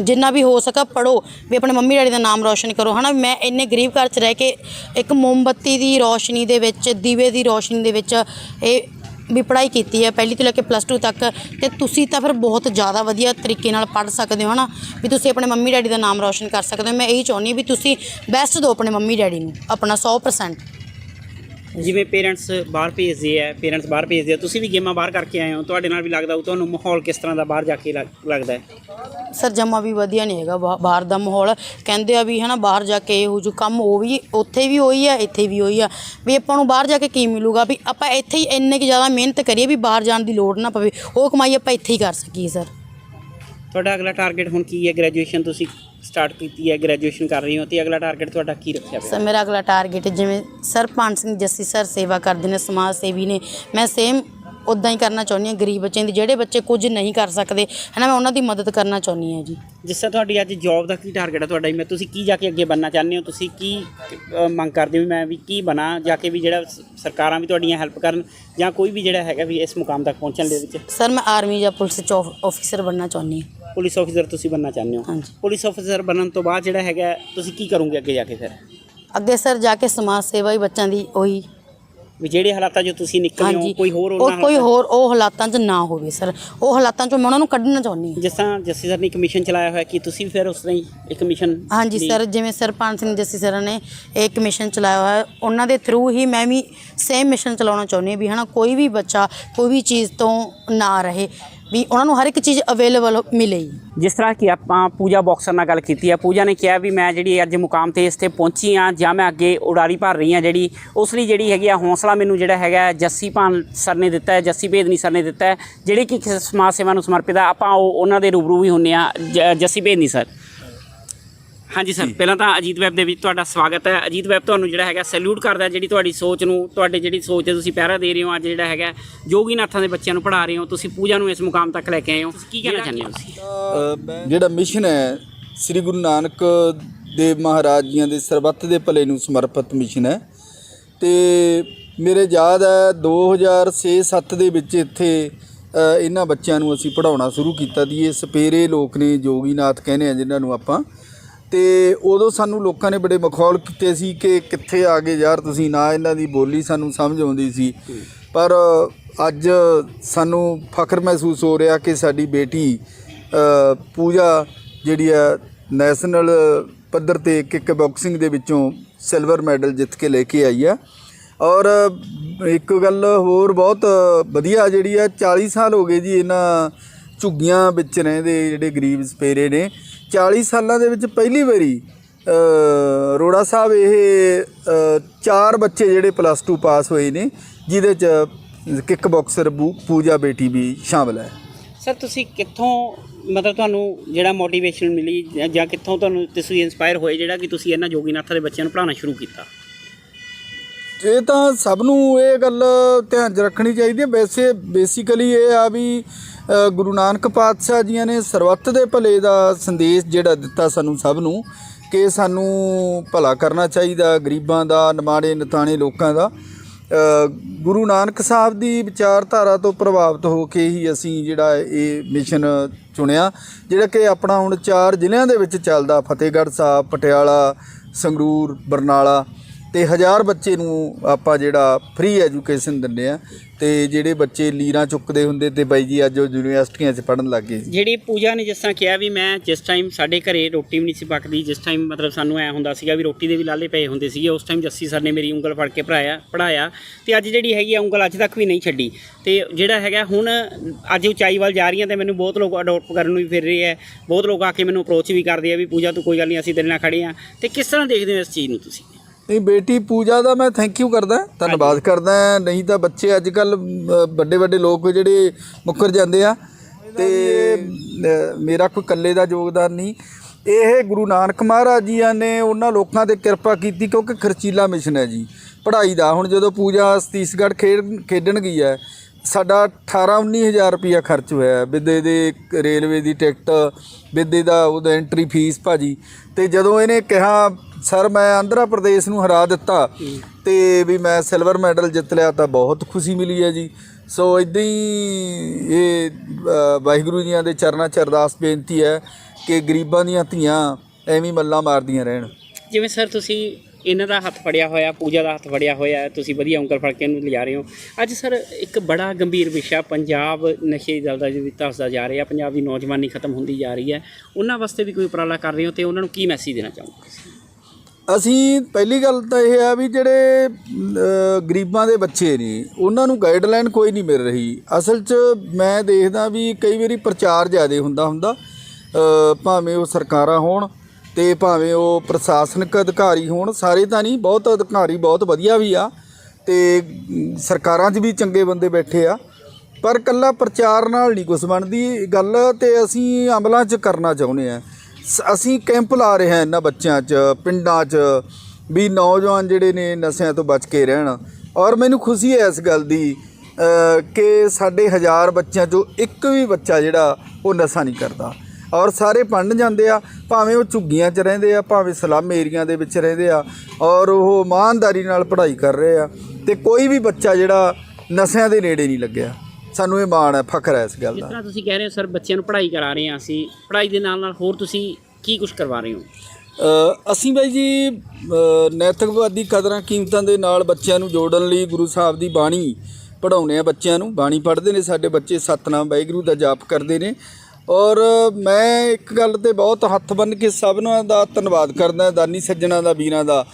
ਜਿੰਨਾ ਵੀ ਹੋ ਸਕਾ ਪੜੋ ਵੀ ਆਪਣੇ ਮੰਮੀ ਡੈਡੀ ਦਾ ਨਾਮ ਰੋਸ਼ਨ ਕਰੋ। ਹਨਾ, ਮੈਂ ਇੰਨੇ ਗਰੀਬ ਘਰ 'ਚ ਰਹਿ ਕੇ ਇੱਕ ਮੋਮਬੱਤੀ ਦੀ ਰੋਸ਼ਨੀ ਦੇ ਵਿੱਚ, ਦੀਵੇ ਦੀ ਰੋਸ਼ਨੀ ਦੇ ਵਿੱਚ, ਇਹ ਵੀ ਪੜ੍ਹਾਈ ਕੀਤੀ ਹੈ, ਪਹਿਲੀ ਤੋਂ ਲੈ ਕੇ ਪਲੱਸ 2 ਤੱਕ, ਤੇ ਤੁਸੀਂ ਤਾਂ ਫਿਰ ਬਹੁਤ ਜ਼ਿਆਦਾ ਵਧੀਆ ਤਰੀਕੇ ਨਾਲ ਪੜ੍ਹ ਸਕਦੇ ਹੋ, ਹਨਾ? ਵੀ ਤੁਸੀਂ ਆਪਣੇ ਮੰਮੀ ਡੈਡੀ ਦਾ ਨਾਮ ਰੋਸ਼ਨ ਕਰ ਸਕਦੇ ਹੋ। ਮੈਂ ਇਹੀ ਚਾਹੁੰਦੀ ਵੀ ਤੁਸੀਂ ਬੈਸਟ ਦਿਓ ਆਪਣੇ ਮੰਮੀ ਡੈਡੀ ਨੂੰ, ਆਪਣਾ 100% ਜਿਵੇਂ ਪੇਰੈਂਟਸ ਬਾਹਰ ਭੇਜਦੇ ਆ ਪੇਰੈਂਟਸ ਬਾਹਰ ਭੇਜਦੇ ਆ, ਤੁਸੀਂ ਵੀ ਗੇਮਾਂ ਬਾਹਰ ਕਰਕੇ ਆਏ ਹੋ, ਤੁਹਾਡੇ ਨਾਲ ਵੀ ਲੱਗਦਾ ਉਹ ਤੁਹਾਨੂੰ ਮਾਹੌਲ ਕਿਸ ਤਰ੍ਹਾਂ ਦਾ ਬਾਹਰ ਜਾ ਕੇ ਲੱਗ- ਲੱਗਦਾ ਹੈ? ਸਰ, ਜਮਾ ਵੀ ਵਧੀਆ ਨਹੀਂ ਹੈਗਾ, ਬਾ- ਬਾਹਰ ਦਾ ਮਾਹੌਲ। ਕਹਿੰਦੇ ਆ ਵੀ ਹਨਾ, ਬਾਹਰ ਜਾ ਕੇ ਇਹੋ ਜਿਹੇ ਕੰਮ ਉਹ ਵੀ, ਉੱਥੇ ਵੀ ਹੋਈ ਆ, ਇੱਥੇ ਵੀ ਹੋਈ ਆ। ਵੀ ਆਪਾਂ ਨੂੰ ਬਾਹਰ ਜਾ ਕੇ ਕੀ ਮਿਲੂਗਾ? ਵੀ ਆਪਾਂ ਇੱਥੇ ਹੀ ਇੰਨੇ ਕਿ ਜ਼ਿਆਦਾ ਮਿਹਨਤ ਕਰੀਏ ਵੀ ਬਾਹਰ ਜਾਣ ਦੀ ਲੋੜ ਨਾ ਪਵੇ। ਉਹ ਕਮਾਈ ਆਪਾਂ ਇੱਥੇ ਹੀ ਕਰ ਸਕੀਏ, ਸਰ। ਤੁਹਾਡਾ ਅਗਲਾ ਟਾਰਗੇਟ ਹੁਣ ਕੀ ਹੈ? ਗ੍ਰੈਜੂਏਸ਼ਨ ਤੁਸੀਂ ਸਟਾਰਟ ਕੀਤੀ ਹੈ ਗ੍ਰੈਜੂਏਸ਼ਨ ਕਰ ਰਹੀ ਹੋ ਤੇ ਅਗਲਾ ਟਾਰਗੇਟ ਤੁਹਾਡਾ ਕੀ ਰੱਖਿਆ ਸਰ ਮੇਰਾ ਅਗਲਾ ਟਾਰਗੇਟ ਜਿਵੇਂ ਸਰ ਭਾਨ ਸਿੰਘ ਜੱਸੀ ਸਰ ਸੇਵਾ ਕਰਦੇ ਨੇ, ਸਮਾਜ ਸੇਵੀ ਨੇ, ਮੈਂ ਸੇਮ ਉਦਾਂ ਹੀ ਕਰਨਾ ਚਾਹੁੰਦੀ ਹਾਂ ਗਰੀਬ ਬੱਚਿਆਂ ਦੀ ਜਿਹੜੇ ਬੱਚੇ ਕੁਝ ਨਹੀਂ ਕਰ ਸਕਦੇ ਹਨਾ ਮੈਂ ਉਹਨਾਂ ਦੀ ਮਦਦ ਕਰਨਾ ਚਾਹੁੰਦੀ ਹਾਂ ਜੀ। ਜਿਸ ਤਰ੍ਹਾਂ ਤੁਹਾਡੀ ਅੱਜ ਜੌਬ ਦਾ ਕੀ ਟਾਰਗੇਟ ਹੈ ਤੁਹਾਡਾ ਮੈਂ ਤੁਸੀਂ ਕੀ ਜਾ ਕੇ ਅੱਗੇ ਬਣਨਾ ਚਾਹੁੰਦੇ ਹੋ? ਤੁਸੀਂ ਕੀ ਅ, ਮੰਗ ਕਰਦੇ ਹੋ ਵੀ ਮੈਂ ਵੀ ਕੀ ਬਣਾ ਜਾ ਕੇ ਵੀ ਜਿਹੜਾ ਸ- ਸਰਕਾਰਾਂ ਵੀ ਤੁਹਾਡੀਆਂ ਹੈਲਪ ਕਰਨ ਜਾਂ ਕੋਈ ਵੀ ਜਿਹੜਾ ਹੈਗਾ ਵੀ ਇਸ ਮੁਕਾਮ ਤੱਕ ਪਹੁੰਚਣ ਦੇ ਵਿੱਚ? ਸਰ ਮੈਂ ਆਰਮੀ ਜਾਂ ਪੁਲਿਸ ਚ ਆਫੀਸਰ ਬਣਨਾ ਚਾਹੁੰਦੀ ਹਾਂ। ਪੁਲਿਸ ਆਫੀਸਰ ਤੁਸੀਂ ਬਣਨਾ ਚਾਹੁੰਦੇ ਹੋ? ਹਾਂਜੀ। ਪੁਲਿਸ ਆਫੀਸਰ ਬਣਨ ਤੋਂ ਬਾਅਦ ਜਿਹੜਾ ਹੈਗਾ ਤੁਸੀਂ ਕੀ ਕਰੋਗੇ ਅੱਗੇ ਜਾ ਕੇ ਫਿਰ? ਅੱਗੇ ਸਰ ਜਾ ਕੇ ਸਮਾਜ ਸੇਵਾ ਹੀ ਬੱਚਿਆਂ ਦੀ ਉਹੀ ਵੀ ਜਿਹੜੇ ਹਾਲਾਤਾਂ 'ਚੋਂ ਤੁਸੀਂ ਨਿਕਲੇ ਹੋ ਹਾਂਜੀ। ਕੋਈ ਹੋਰ ਉਹ ਉਹਨਾਂ ਕੋਈ ਹਾਲਾਤਾਂ- ਹੋਰ ਉਹ ਹਾਲਾਤਾਂ 'ਚ ਨਾ ਹੋਵੇ ਸਰ। ਉਹ ਹਾਲਾਤਾਂ 'ਚੋਂ ਮੈਂ ਉਹਨਾਂ ਨੂੰ ਕੱਢਣਾ ਚਾਹੁੰਦੀ ਹਾਂ। ਜਿਸ ਤਰ੍ਹਾਂ ਜੱਸੀ ਸਰ ਨੇ ਇੱਕ ਮਿਸ਼ਨ ਚਲਾਇਆ ਹੋਇਆ ਕਿ ਤੁਸੀਂ ਫਿਰ ਉਸ ਤਰ੍ਹਾਂ ਹੀ ਇੱਕ ਮਿਸ਼ਨ ਹਾਂਜੀ ਸਰ ਜਿਵੇਂ ਸਰਪੰਚ ਸਿੰਘ ਜੱਸੀ ਸਰ ਨੇ ਇੱਕ ਮਿਸ਼ਨ ਚਲਾਇਆ ਹੋਇਆ ਹੈ ਉਹਨਾਂ ਦੇ ਥਰੂ ਹੀ ਮੈਂ ਵੀ ਸੇਮ ਮਿਸ਼ਨ ਚਲਾਉਣਾ ਚਾਹੁੰਦੀ ਹਾਂ ਵੀ ਹਨਾ ਕੋਈ ਵੀ ਬੱਚਾ ਕੋਈ ਵੀ ਚੀਜ਼ ਤੋਂ ਨਾ ਰਹੇ। ਵੀ ਉਹਨਾਂ ਨੂੰ ਹਰ ਇੱਕ ਚੀਜ਼ ਅਵੇਲੇਬਲ ਮਿਲੇ ਜਿਸ ਤਰ੍ਹਾਂ ਕਿ ਆਪਾਂ ਪੂਜਾ ਬਾਕਸਰ ਨਾਲ ਗੱਲ ਕੀਤੀ ਹੈ ਪੂਜਾ ਨੇ ਕਿਹਾ ਵੀ ਮੈਂ ਜਿਹੜੀ ਅੱਜ ਮੁਕਾਮ ਤੇ ਇਸ ਤੇ ਪਹੁੰਚੀ ਆ ਜਾਂ ਮੈਂ ਅੱਗੇ ਉਡਾਰੀ ਭਰ ਰਹੀ ਆ ਜਿਹੜੀ, ਉਸ ਲਈ ਜਿਹੜੀ ਹੈਗੀ ਆ ਹੌਸਲਾ ਮੈਨੂੰ ਜਿਹੜਾ ਹੈਗਾ ਜੱਸੀ ਭਾਨ ਸਰ ਨੇ ਦਿੱਤਾ ਹੈ, ਜੱਸੀ ਭੇਦਨੀ ਸਰ ਨੇ ਦਿੱਤਾ ਹੈ, ਜਿਹੜੇ ਕਿ ਕਿਸੇ ਸਮਾਜ ਸੇਵਾ ਨੂੰ ਸਮਰਪਿਤ ਆ, ਆਪਾਂ ਉਹ ਉਹਨਾਂ ਦੇ ਰੂਬਰੂ ਵੀ ਹੁੰਨੇ ਆ, ਜ- ਜੱਸੀ ਭੇਦਨੀ ਸਰ। ਹਾਂਜੀ ਸਰ ਪਹਿਲਾਂ ਤਾਂ ਅਜੀਤ ਵੈਬ ਦੇ ਵਿੱਚ ਤੁਹਾਡਾ ਸਵਾਗਤ ਹੈ। ਅਜੀਤ ਵੈਬ ਤੁਹਾਨੂੰ ਜਿਹੜਾ ਹੈਗਾ ਸੈਲੂਟ ਕਰਦਾ ਹੈ ਜਿਹੜੀ ਤੁਹਾਡੀ ਸੋਚ ਨੂੰ ਤੁਹਾਡੇ ਜਿਹੜੀ ਸੋਚ ਤੇ ਤੁਸੀਂ ਪਹਿਰਾ ਦੇ ਰਹੇ ਹੋ ਅੱਜ ਜਿਹੜਾ ਹੈਗਾ ਜੋਗੀਨਾਥਾਂ ਦੇ ਬੱਚਿਆਂ ਨੂੰ ਪੜ੍ਹਾ ਰਹੇ ਹੋ ਤੁਸੀਂ ਪੂਜਾ ਨੂੰ ਇਸ ਮੁਕਾਮ ਤੱਕ ਲੈ ਕੇ ਆਏ ਹੋ। ਕੀ ਕਹਿਣਾ ਚਾਹੁੰਦੇ ਹੋ? ਤੁਸੀਂ ਜਿਹੜਾ ਮਿਸ਼ਨ ਹੈ ਸ੍ਰੀ ਗੁਰੂ ਨਾਨਕ ਦੇਵ ਮਹਾਰਾਜ ਜੀਆਂ ਦੇ ਸਰਬੱਤ ਦੇ ਭਲੇ ਨੂੰ ਸਮਰਪਿਤ ਮਿਸ਼ਨ ਹੈ। ਤੇ ਮੇਰੇ ਯਾਦ ਹੈ 2006-7 ਦੇ ਵਿੱਚ ਇੱਥੇ ਇਹਨਾਂ ਬੱਚਿਆਂ ਨੂੰ ਅਸੀਂ ਪੜਾਉਣਾ ਸ਼ੁਰੂ ਕੀਤਾ ਦੀ ਇਹ ਸਪੇਰੇ ਲੋਕ ਨੇ ਜੋਗੀਨਾਥ ਕਹਿੰਦੇ ਆ ਜਿਨ੍ਹਾਂ ਨੂੰ ਆਪਾਂ ਤੇ ਉਦੋਂ ਸਾਨੂੰ ਲੋਕਾਂ ਨੇ ਬੜੇ ਮਖੌਲ ਕੀਤੇ ਸੀ ਕਿ ਕਿੱਥੇ ਆ ਗਏ ਯਾਰ ਤੁਸੀਂ, ਨਾ ਇਹਨਾਂ ਦੀ ਬੋਲੀ ਸਾਨੂੰ ਸਮਝ ਆਉਂਦੀ ਸੀ। ਪਰ ਅੱਜ ਸਾਨੂੰ ਫਖਰ ਮਹਿਸੂਸ ਹੋ ਰਿਹਾ ਕਿ ਸਾਡੀ ਬੇਟੀ ਪੂਜਾ ਜਿਹੜੀ ਆ ਨੈਸ਼ਨਲ ਪੱਧਰ ਤੇ ਕਿੱਕ ਬਾਕਸਿੰਗ ਦੇ ਵਿੱਚੋਂ ਸਿਲਵਰ ਮੈਡਲ ਜਿੱਤ ਕੇ ਲੈ ਕੇ ਆਈ ਆ ਔਰ ਇੱਕ ਗੱਲ ਹੋਰ ਬਹੁਤ ਵਧੀਆ ਜਿਹੜੀ ਆ 40 ਸਾਲ ਹੋ ਗਏ ਜੀ ਇਹਨਾਂ ਝੁੱਗੀਆਂ ਵਿੱਚ ਰਹਿੰਦੇ ਜਿਹੜੇ ਗਰੀਬ ਸਪੇਰੇ ਨੇ। 40 ਸਾਲਾਂ ਦੇ ਵਿੱਚ ਪਹਿਲੀ ਵਾਰੀ ਅ, ਅਰੋੜਾ ਸਾਹਿਬ ਇਹ ਚਾਰ ਬੱਚੇ ਜਿਹੜੇ ਪਲੱਸ 2 ਪਾਸ ਹੋਏ ਨੇ ਜਿਹਦੇ ਚ ਕਿੱਕ ਬਾਕਸਰ ਪੂਜਾ ਬੇਟੀ ਵੀ ਸ਼ਾਮਲ ਹੈ। ਸਰ ਤੁਸੀਂ ਕਿੱਥੋਂ ਮਤਲਬ ਤੁਹਾਨੂੰ ਜਿਹੜਾ ਮੋਟੀਵੇਸ਼ਨ ਮਿਲੀ ਜਾਂ- ਕਿੱਥੋਂ ਤੁਹਾਨੂੰ ਤੁਸੀਂ ਇਨਸਪਾਇਰ ਹੋਏ ਜਿਹੜਾ ਕਿ ਤੁਸੀਂ ਇਹਨਾਂ ਜੋਗੀਨਾਥ ਦੇ ਬੱਚਿਆਂ ਨੂੰ ਪੜ੍ਹਾਉਣਾ ਸ਼ੁਰੂ ਕੀਤਾ? ਇਹ ਤਾਂ ਸਭ ਨੂੰ ਇਹ ਗੱਲ ਧਿਆਨ 'ਚ ਰੱਖਣੀ ਚਾਹੀਦੀ ਹੈ। ਵੈਸੇ ਬੇਸਿਕਲੀ ਇਹ ਆ ਵੀ ਗੁਰੂ ਨਾਨਕ ਪਾਤਸ਼ਾਹ ਜੀਆਂ ਨੇ ਸਰਬੱਤ ਦੇ ਭਲੇ ਦਾ ਸੰਦੇਸ਼ ਜਿਹੜਾ ਦਿੱਤਾ ਸਾਨੂੰ ਸਭ ਨੂੰ ਕਿ ਸਾਨੂੰ ਭਲਾ ਕਰਨਾ ਚਾਹੀਦਾ, ਗਰੀਬਾਂ ਦਾ ਨਿਮਾਣੇ ਨਤਾਣੇ ਲੋਕਾਂ ਦਾ। ਗੁਰੂ ਨਾਨਕ ਸਾਹਿਬ ਦੀ ਵਿਚਾਰਧਾਰਾ ਤੋਂ ਪ੍ਰਭਾਵਿਤ ਹੋ ਕੇ ਹੀ ਅਸੀਂ ਜਿਹੜਾ ਇਹ ਮਿਸ਼ਨ ਚੁਣਿਆ, ਜਿਹੜਾ ਕਿ ਆਪਣਾ ਹੁਣ ਚਾਰ ਜ਼ਿਲ੍ਹਿਆਂ ਦੇ ਵਿੱਚ ਚੱਲਦਾ, ਫਤਿਹਗੜ੍ਹ ਸਾਹਿਬ, ਪਟਿਆਲਾ, ਸੰਗਰੂਰ, ਬਰਨਾਲਾ। ਤੇ ਹਜ਼ਾਰ ਬੱਚੇ ਨੂੰ ਆਪਾਂ ਜਿਹੜਾ ਫ੍ਰੀ ਐਜੂਕੇਸ਼ਨ ਦਿੰਦੇ ਆ। ਤੇ ਜਿਹੜੇ ਬੱਚੇ ਲੀਰਾਂ ਚੁੱਕਦੇ ਹੁੰਦੇ ਤੇ ਬਾਈ ਜੀ ਅੱਜ ਉਹ ਯੂਨੀਵਰਸਿਟੀਆਂ 'ਚ ਪੜਨ ਲੱਗ ਗਏ ਜੀ। ਜਿਹੜੀ ਪੂਜਾ ਨੇ ਜਿਸ ਤਰ੍ਹਾਂ ਕਿਹਾ ਵੀ ਮੈਂ ਜਿਸ ਟਾਈਮ ਸਾਡੇ ਘਰੇ ਰੋਟੀ ਵੀ ਨਹੀਂ ਸੀ ਪੱਕਦੀ, ਜਿਸ ਟਾਈਮ ਮਤਲਬ ਸਾਨੂੰ ਐ ਹੁੰਦਾ ਸੀਗਾ ਵੀ ਰੋਟੀ ਦੇ ਵੀ ਲਾਲੇ ਪਏ ਹੁੰਦੇ ਸੀਗੇ, ਉਸ ਟਾਈਮ ਜੱਸੀ ਸਰ ਨੇ ਮੇਰੀ ਉਂਗਲ ਫੜ ਕੇ ਪੜਾਇਆ ਪੜਾਇਆ ਤੇ ਅੱਜ ਜਿਹੜੀ ਹੈਗੀ ਆ ਉਂਗਲ ਅੱਜ ਤੱਕ ਵੀ ਨਹੀਂ ਛੱਡੀ। ਤੇ ਜਿਹੜਾ ਹੈਗਾ ਹੁਣ ਅੱਜ ਉਚਾਈ ਵੱਲ ਜਾ ਰਹੀਆਂ ਤੇ ਮੈਨੂੰ ਬਹੁਤ ਲੋਕ ਅਡਾਪਟ ਕਰਨ ਨੂੰ ਵੀ ਫਿਰ ਰਹੇ ਆ, ਬਹੁਤ ਲੋਕ ਆ ਕੇ ਮੈਨੂੰ ਅਪਰੋਚ ਵੀ ਕਰਦੇ ਆ ਵੀ ਪੂਜਾ ਤੂੰ ਕੋਈ ਗੱਲ ਨਹੀਂ, ਅਸੀਂ ਤੇਰੇ ਨਾਲ ਖੜੇ ਆ। ਤੇ ਕਿਸ ਤਰ੍ਹਾਂ ਦੇਖਦੇ ਹੋ ਇਸ ਚੀਜ਼ ਨੂੰ ਤੁਸੀਂ? ਨਹੀਂ ਬੇਟੀ ਪੂਜਾ ਦਾ ਮੈਂ ਥੈਂਕ ਯੂ ਕਰਦਾ ਧੰਨਵਾਦ ਕਰਦਾ ਨਹੀਂ ਤਾਂ ਬੱਚੇ ਅੱਜ ਕੱਲ ਵੱਡੇ ਵੱਡੇ ਲੋਕ ਜਿਹੜੇ ਮੁੱਕਰ ਜਾਂਦੇ ਆ ਤੇ ਮੇਰਾ ਕੋਈ ਇਕੱਲੇ ਦਾ ਯੋਗਦਾਨ ਨਹੀਂ। ਇਹ ਗੁਰੂ ਨਾਨਕ ਮਹਾਰਾਜ ਜੀਆਂ ਨੇ ਉਹਨਾਂ ਲੋਕਾਂ ਤੇ ਕਿਰਪਾ ਕੀਤੀ ਕਿਉਂਕਿ ਖਰਚੀਲਾ ਮਿਸ਼ਨ ਹੈ ਜੀ। ਪੜ੍ਹਾਈ ਦਾ ਹੁਣ ਜਦੋਂ ਪੂਜਾ ਸਤੀਸਗੜ੍ਹ ਖੇਡ ਖੇਡਣ ਗਈ ਹੈ ਸਾਡਾ 18 19000 ਰੁਪਇਆ ਖਰਚ ਹੋਇਆ। ਵਿਦੇ ਦੇ ਰੇਲਵੇ ਦੀ ਟਿਕਟ ਵਿਦੇ ਦਾ ਉਹਦਾ ਐਂਟਰੀ ਫੀਸ ਭਾਜੀ। ਤੇ ਜਦੋਂ ਇਹਨੇ ਕਿਹਾ ਸਰ ਮੈਂ ਆਂਧਰਾ ਪ੍ਰਦੇਸ਼ ਨੂੰ ਹਰਾ ਦਿੱਤਾ ਤੇ ਵੀ ਮੈਂ ਸਿਲਵਰ ਮੈਡਲ ਜਿੱਤ ਲਿਆ ਤਾਂ ਬਹੁਤ ਖੁਸ਼ੀ ਮਿਲੀ ਹੈ ਜੀ। ਸੋ ਇਦਾਂ ਹੀ ਇਹ ਵਾਹਿਗੁਰੂ ਜੀਆਂ ਦੇ ਚਰਨਾਂ 'ਚ ਅਰਦਾਸ ਬੇਨਤੀ ਹੈ ਕਿ ਗਰੀਬਾਂ ਦੀਆਂ ਧੀਆਂ ਐਵੇਂ ਮੱਲਾਂ ਮਾਰਦੀਆਂ ਰਹਿਣ। ਜਿਵੇਂ ਸਰ ਤੁਸੀਂ ਇਹਨਾਂ ਦਾ ਹੱਥ ਫੜਿਆ ਹੋਇਆ ਪੂਜਾ ਦਾ ਹੱਥ ਫੜਿਆ ਹੋਇਆ ਤੁਸੀਂ ਵਧੀਆ ਉਂਗਲ ਫੜ ਕੇ ਇਹਨੂੰ ਲਿਜਾ ਰਹੇ ਹੋ। ਅੱਜ ਸਰ ਇੱਕ ਬੜਾ ਗੰਭੀਰ ਵਿਸ਼ਾ ਪੰਜਾਬ ਨਸ਼ੇ ਦਲ ਦਾ ਜਿਵੇਂ ਧੱਸਦਾ ਜਾ ਰਿਹਾ ਪੰਜਾਬ ਦੀ ਨੌਜਵਾਨੀ ਖਤਮ ਹੁੰਦੀ ਜਾ ਰਹੀ ਹੈ। ਉਹਨਾਂ ਵਾਸਤੇ ਵੀ ਕੋਈ ਉਪਰਾਲਾ ਕਰ ਰਹੇ ਹੋ ਤੇ ਉਹਨਾਂ ਨੂੰ ਕੀ ਮੈਸੇਜ ਦੇਣਾ ਚਾਹੋਗੇ? ਅਸੀਂ ਪਹਿਲੀ ਗੱਲ ਤਾਂ ਇਹ ਆ ਵੀ ਜਿਹੜੇ ਗਰੀਬਾਂ ਦੇ ਬੱਚੇ ਨੇ, ਉਹਨਾਂ ਨੂੰ ਗਾਈਡਲਾਈਨ ਕੋਈ ਨਹੀਂ ਮਿਲ ਰਹੀ। ਅਸਲ 'ਚ ਮੈਂ ਦੇਖਦਾ ਵੀ ਕਈ ਵਾਰੀ ਪ੍ਰਚਾਰ ਜ਼ਿਆਦਾ ਹੁੰਦਾ ਹੁੰਦਾ ਭਾਵੇਂ ਉਹ ਸਰਕਾਰਾਂ ਹੋਣ ਤੇ ਭਾਵੇਂ ਉਹ ਪ੍ਰਸ਼ਾਸਨਿਕ ਅਧਿਕਾਰੀ ਹੋਣ, ਸਾਰੇ ਤਾਂ ਨਹੀਂ, ਬਹੁਤ ਅਧਿਕਾਰੀ ਬਹੁਤ ਵਧੀਆ ਵੀ ਆ ਤੇ ਸਰਕਾਰਾਂ 'ਚ ਵੀ ਚੰਗੇ ਬੰਦੇ ਬੈਠੇ ਆ। ਪਰ ਕੱਲਾ ਪ੍ਰਚਾਰ ਨਾਲ ਨਹੀਂ ਕੁਝ ਬਣਦੀ। ਗੱਲ ਤੇ ਅਸੀਂ ਅਮਲਾਂ 'ਚ ਕਰਨਾ ਚਾਹੁੰਦੇ ਆ। ਸ- ਅਸੀਂ ਕੈਂਪ ਲਾ ਰਹੇ ਹਾਂ ਇਹਨਾਂ ਬੱਚਿਆਂ 'ਚ ਪਿੰਡਾਂ 'ਚ ਵੀ ਨੌਜਵਾਨ ਜਿਹੜੇ ਨੇ ਨਸ਼ਿਆਂ ਤੋਂ ਬਚ ਕੇ ਰਹਿਣ। ਔਰ ਮੈਨੂੰ ਖੁਸ਼ੀ ਹੈ ਇਸ ਗੱਲ ਦੀ ਅ, ਕਿ ਸਾਡੇ ਹਜ਼ਾਰ ਬੱਚਿਆਂ 'ਚੋਂ ਇੱਕ ਵੀ ਬੱਚਾ ਜਿਹੜਾ ਉਹ ਨਸ਼ਾ ਨਹੀਂ ਕਰਦਾ। ਔਰ ਸਾਰੇ ਪੜ੍ਹਨ ਜਾਂਦੇ ਆ ਭਾਵੇਂ ਉਹ ਝੁੱਗੀਆਂ 'ਚ ਰਹਿੰਦੇ ਆ ਭਾਵੇਂ ਸਲਮ ਏਰੀਆ ਦੇ ਵਿੱਚ ਰਹਿੰਦੇ ਆ ਔਰ ਉਹ ਇਮਾਨਦਾਰੀ ਨਾਲ ਪੜ੍ਹਾਈ ਕਰ ਰਹੇ ਆ ਤੇ ਕੋਈ ਵੀ ਬੱਚਾ ਜਿਹੜਾ ਨਸ਼ਿਆਂ ਦੇ ਨੇੜੇ ਨਹੀਂ ਲੱਗਿਆ। ਸਾਨੂੰ ਇਹ ਮਾਣ ਹੈ ਫਖਰ ਹੈ ਇਸ ਗੱਲ ਜਿਸ ਦਾ। ਤਰ੍ਹਾਂ ਤੁਸੀਂ ਕਹਿ ਰਹੇ ਹੋ ਸਰ ਬੱਚਿਆਂ ਨੂੰ ਪੜ੍ਹਾਈ ਕਰਾ ਰਹੇ ਹਾਂ ਅਸੀਂ। ਪੜ੍ਹਾਈ ਦੇ ਨਾਲ ਨਾਲ ਹੋਰ ਤੁਸੀਂ ਕੀ ਕੁਝ ਕਰਵਾ ਰਹੇ ਹੋ? ਅ, ਅਸੀਂ ਬਾਈ ਜੀ ਅ, ਨੈਤਿਕਵਾਦੀ ਕਦਰਾਂ ਕੀਮਤਾਂ ਦੇ ਨਾਲ ਬੱਚਿਆਂ ਨੂੰ ਜੋੜਨ ਲਈ ਗੁਰੂ ਸਾਹਿਬ ਦੀ ਬਾਣੀ ਪੜਾਉਨੇ ਆ ਬੱਚਿਆਂ ਨੂੰ। ਬਾਣੀ ਪੜ੍ਹਦੇ ਨੇ ਸਾਡੇ ਬੱਚੇ ਸਤਨਾਮ ਵਾਹਿਗੁਰੂ ਦਾ ਜਾਪ ਕਰਦੇ ਨੇ। ਔਰ ਮੈਂ ਇੱਕ ਗੱਲ ਤੇ ਬਹੁਤ ਹੱਥ ਬੰਨ੍ਹ ਕੇ ਸਭਨਾਂ ਦਾ ਧੰਨਵਾਦ ਕਰਦਾ ਦਾਨੀ ਸੱਜਣਾ ਦਾ ਵੀਰਾਂ ਦਾ।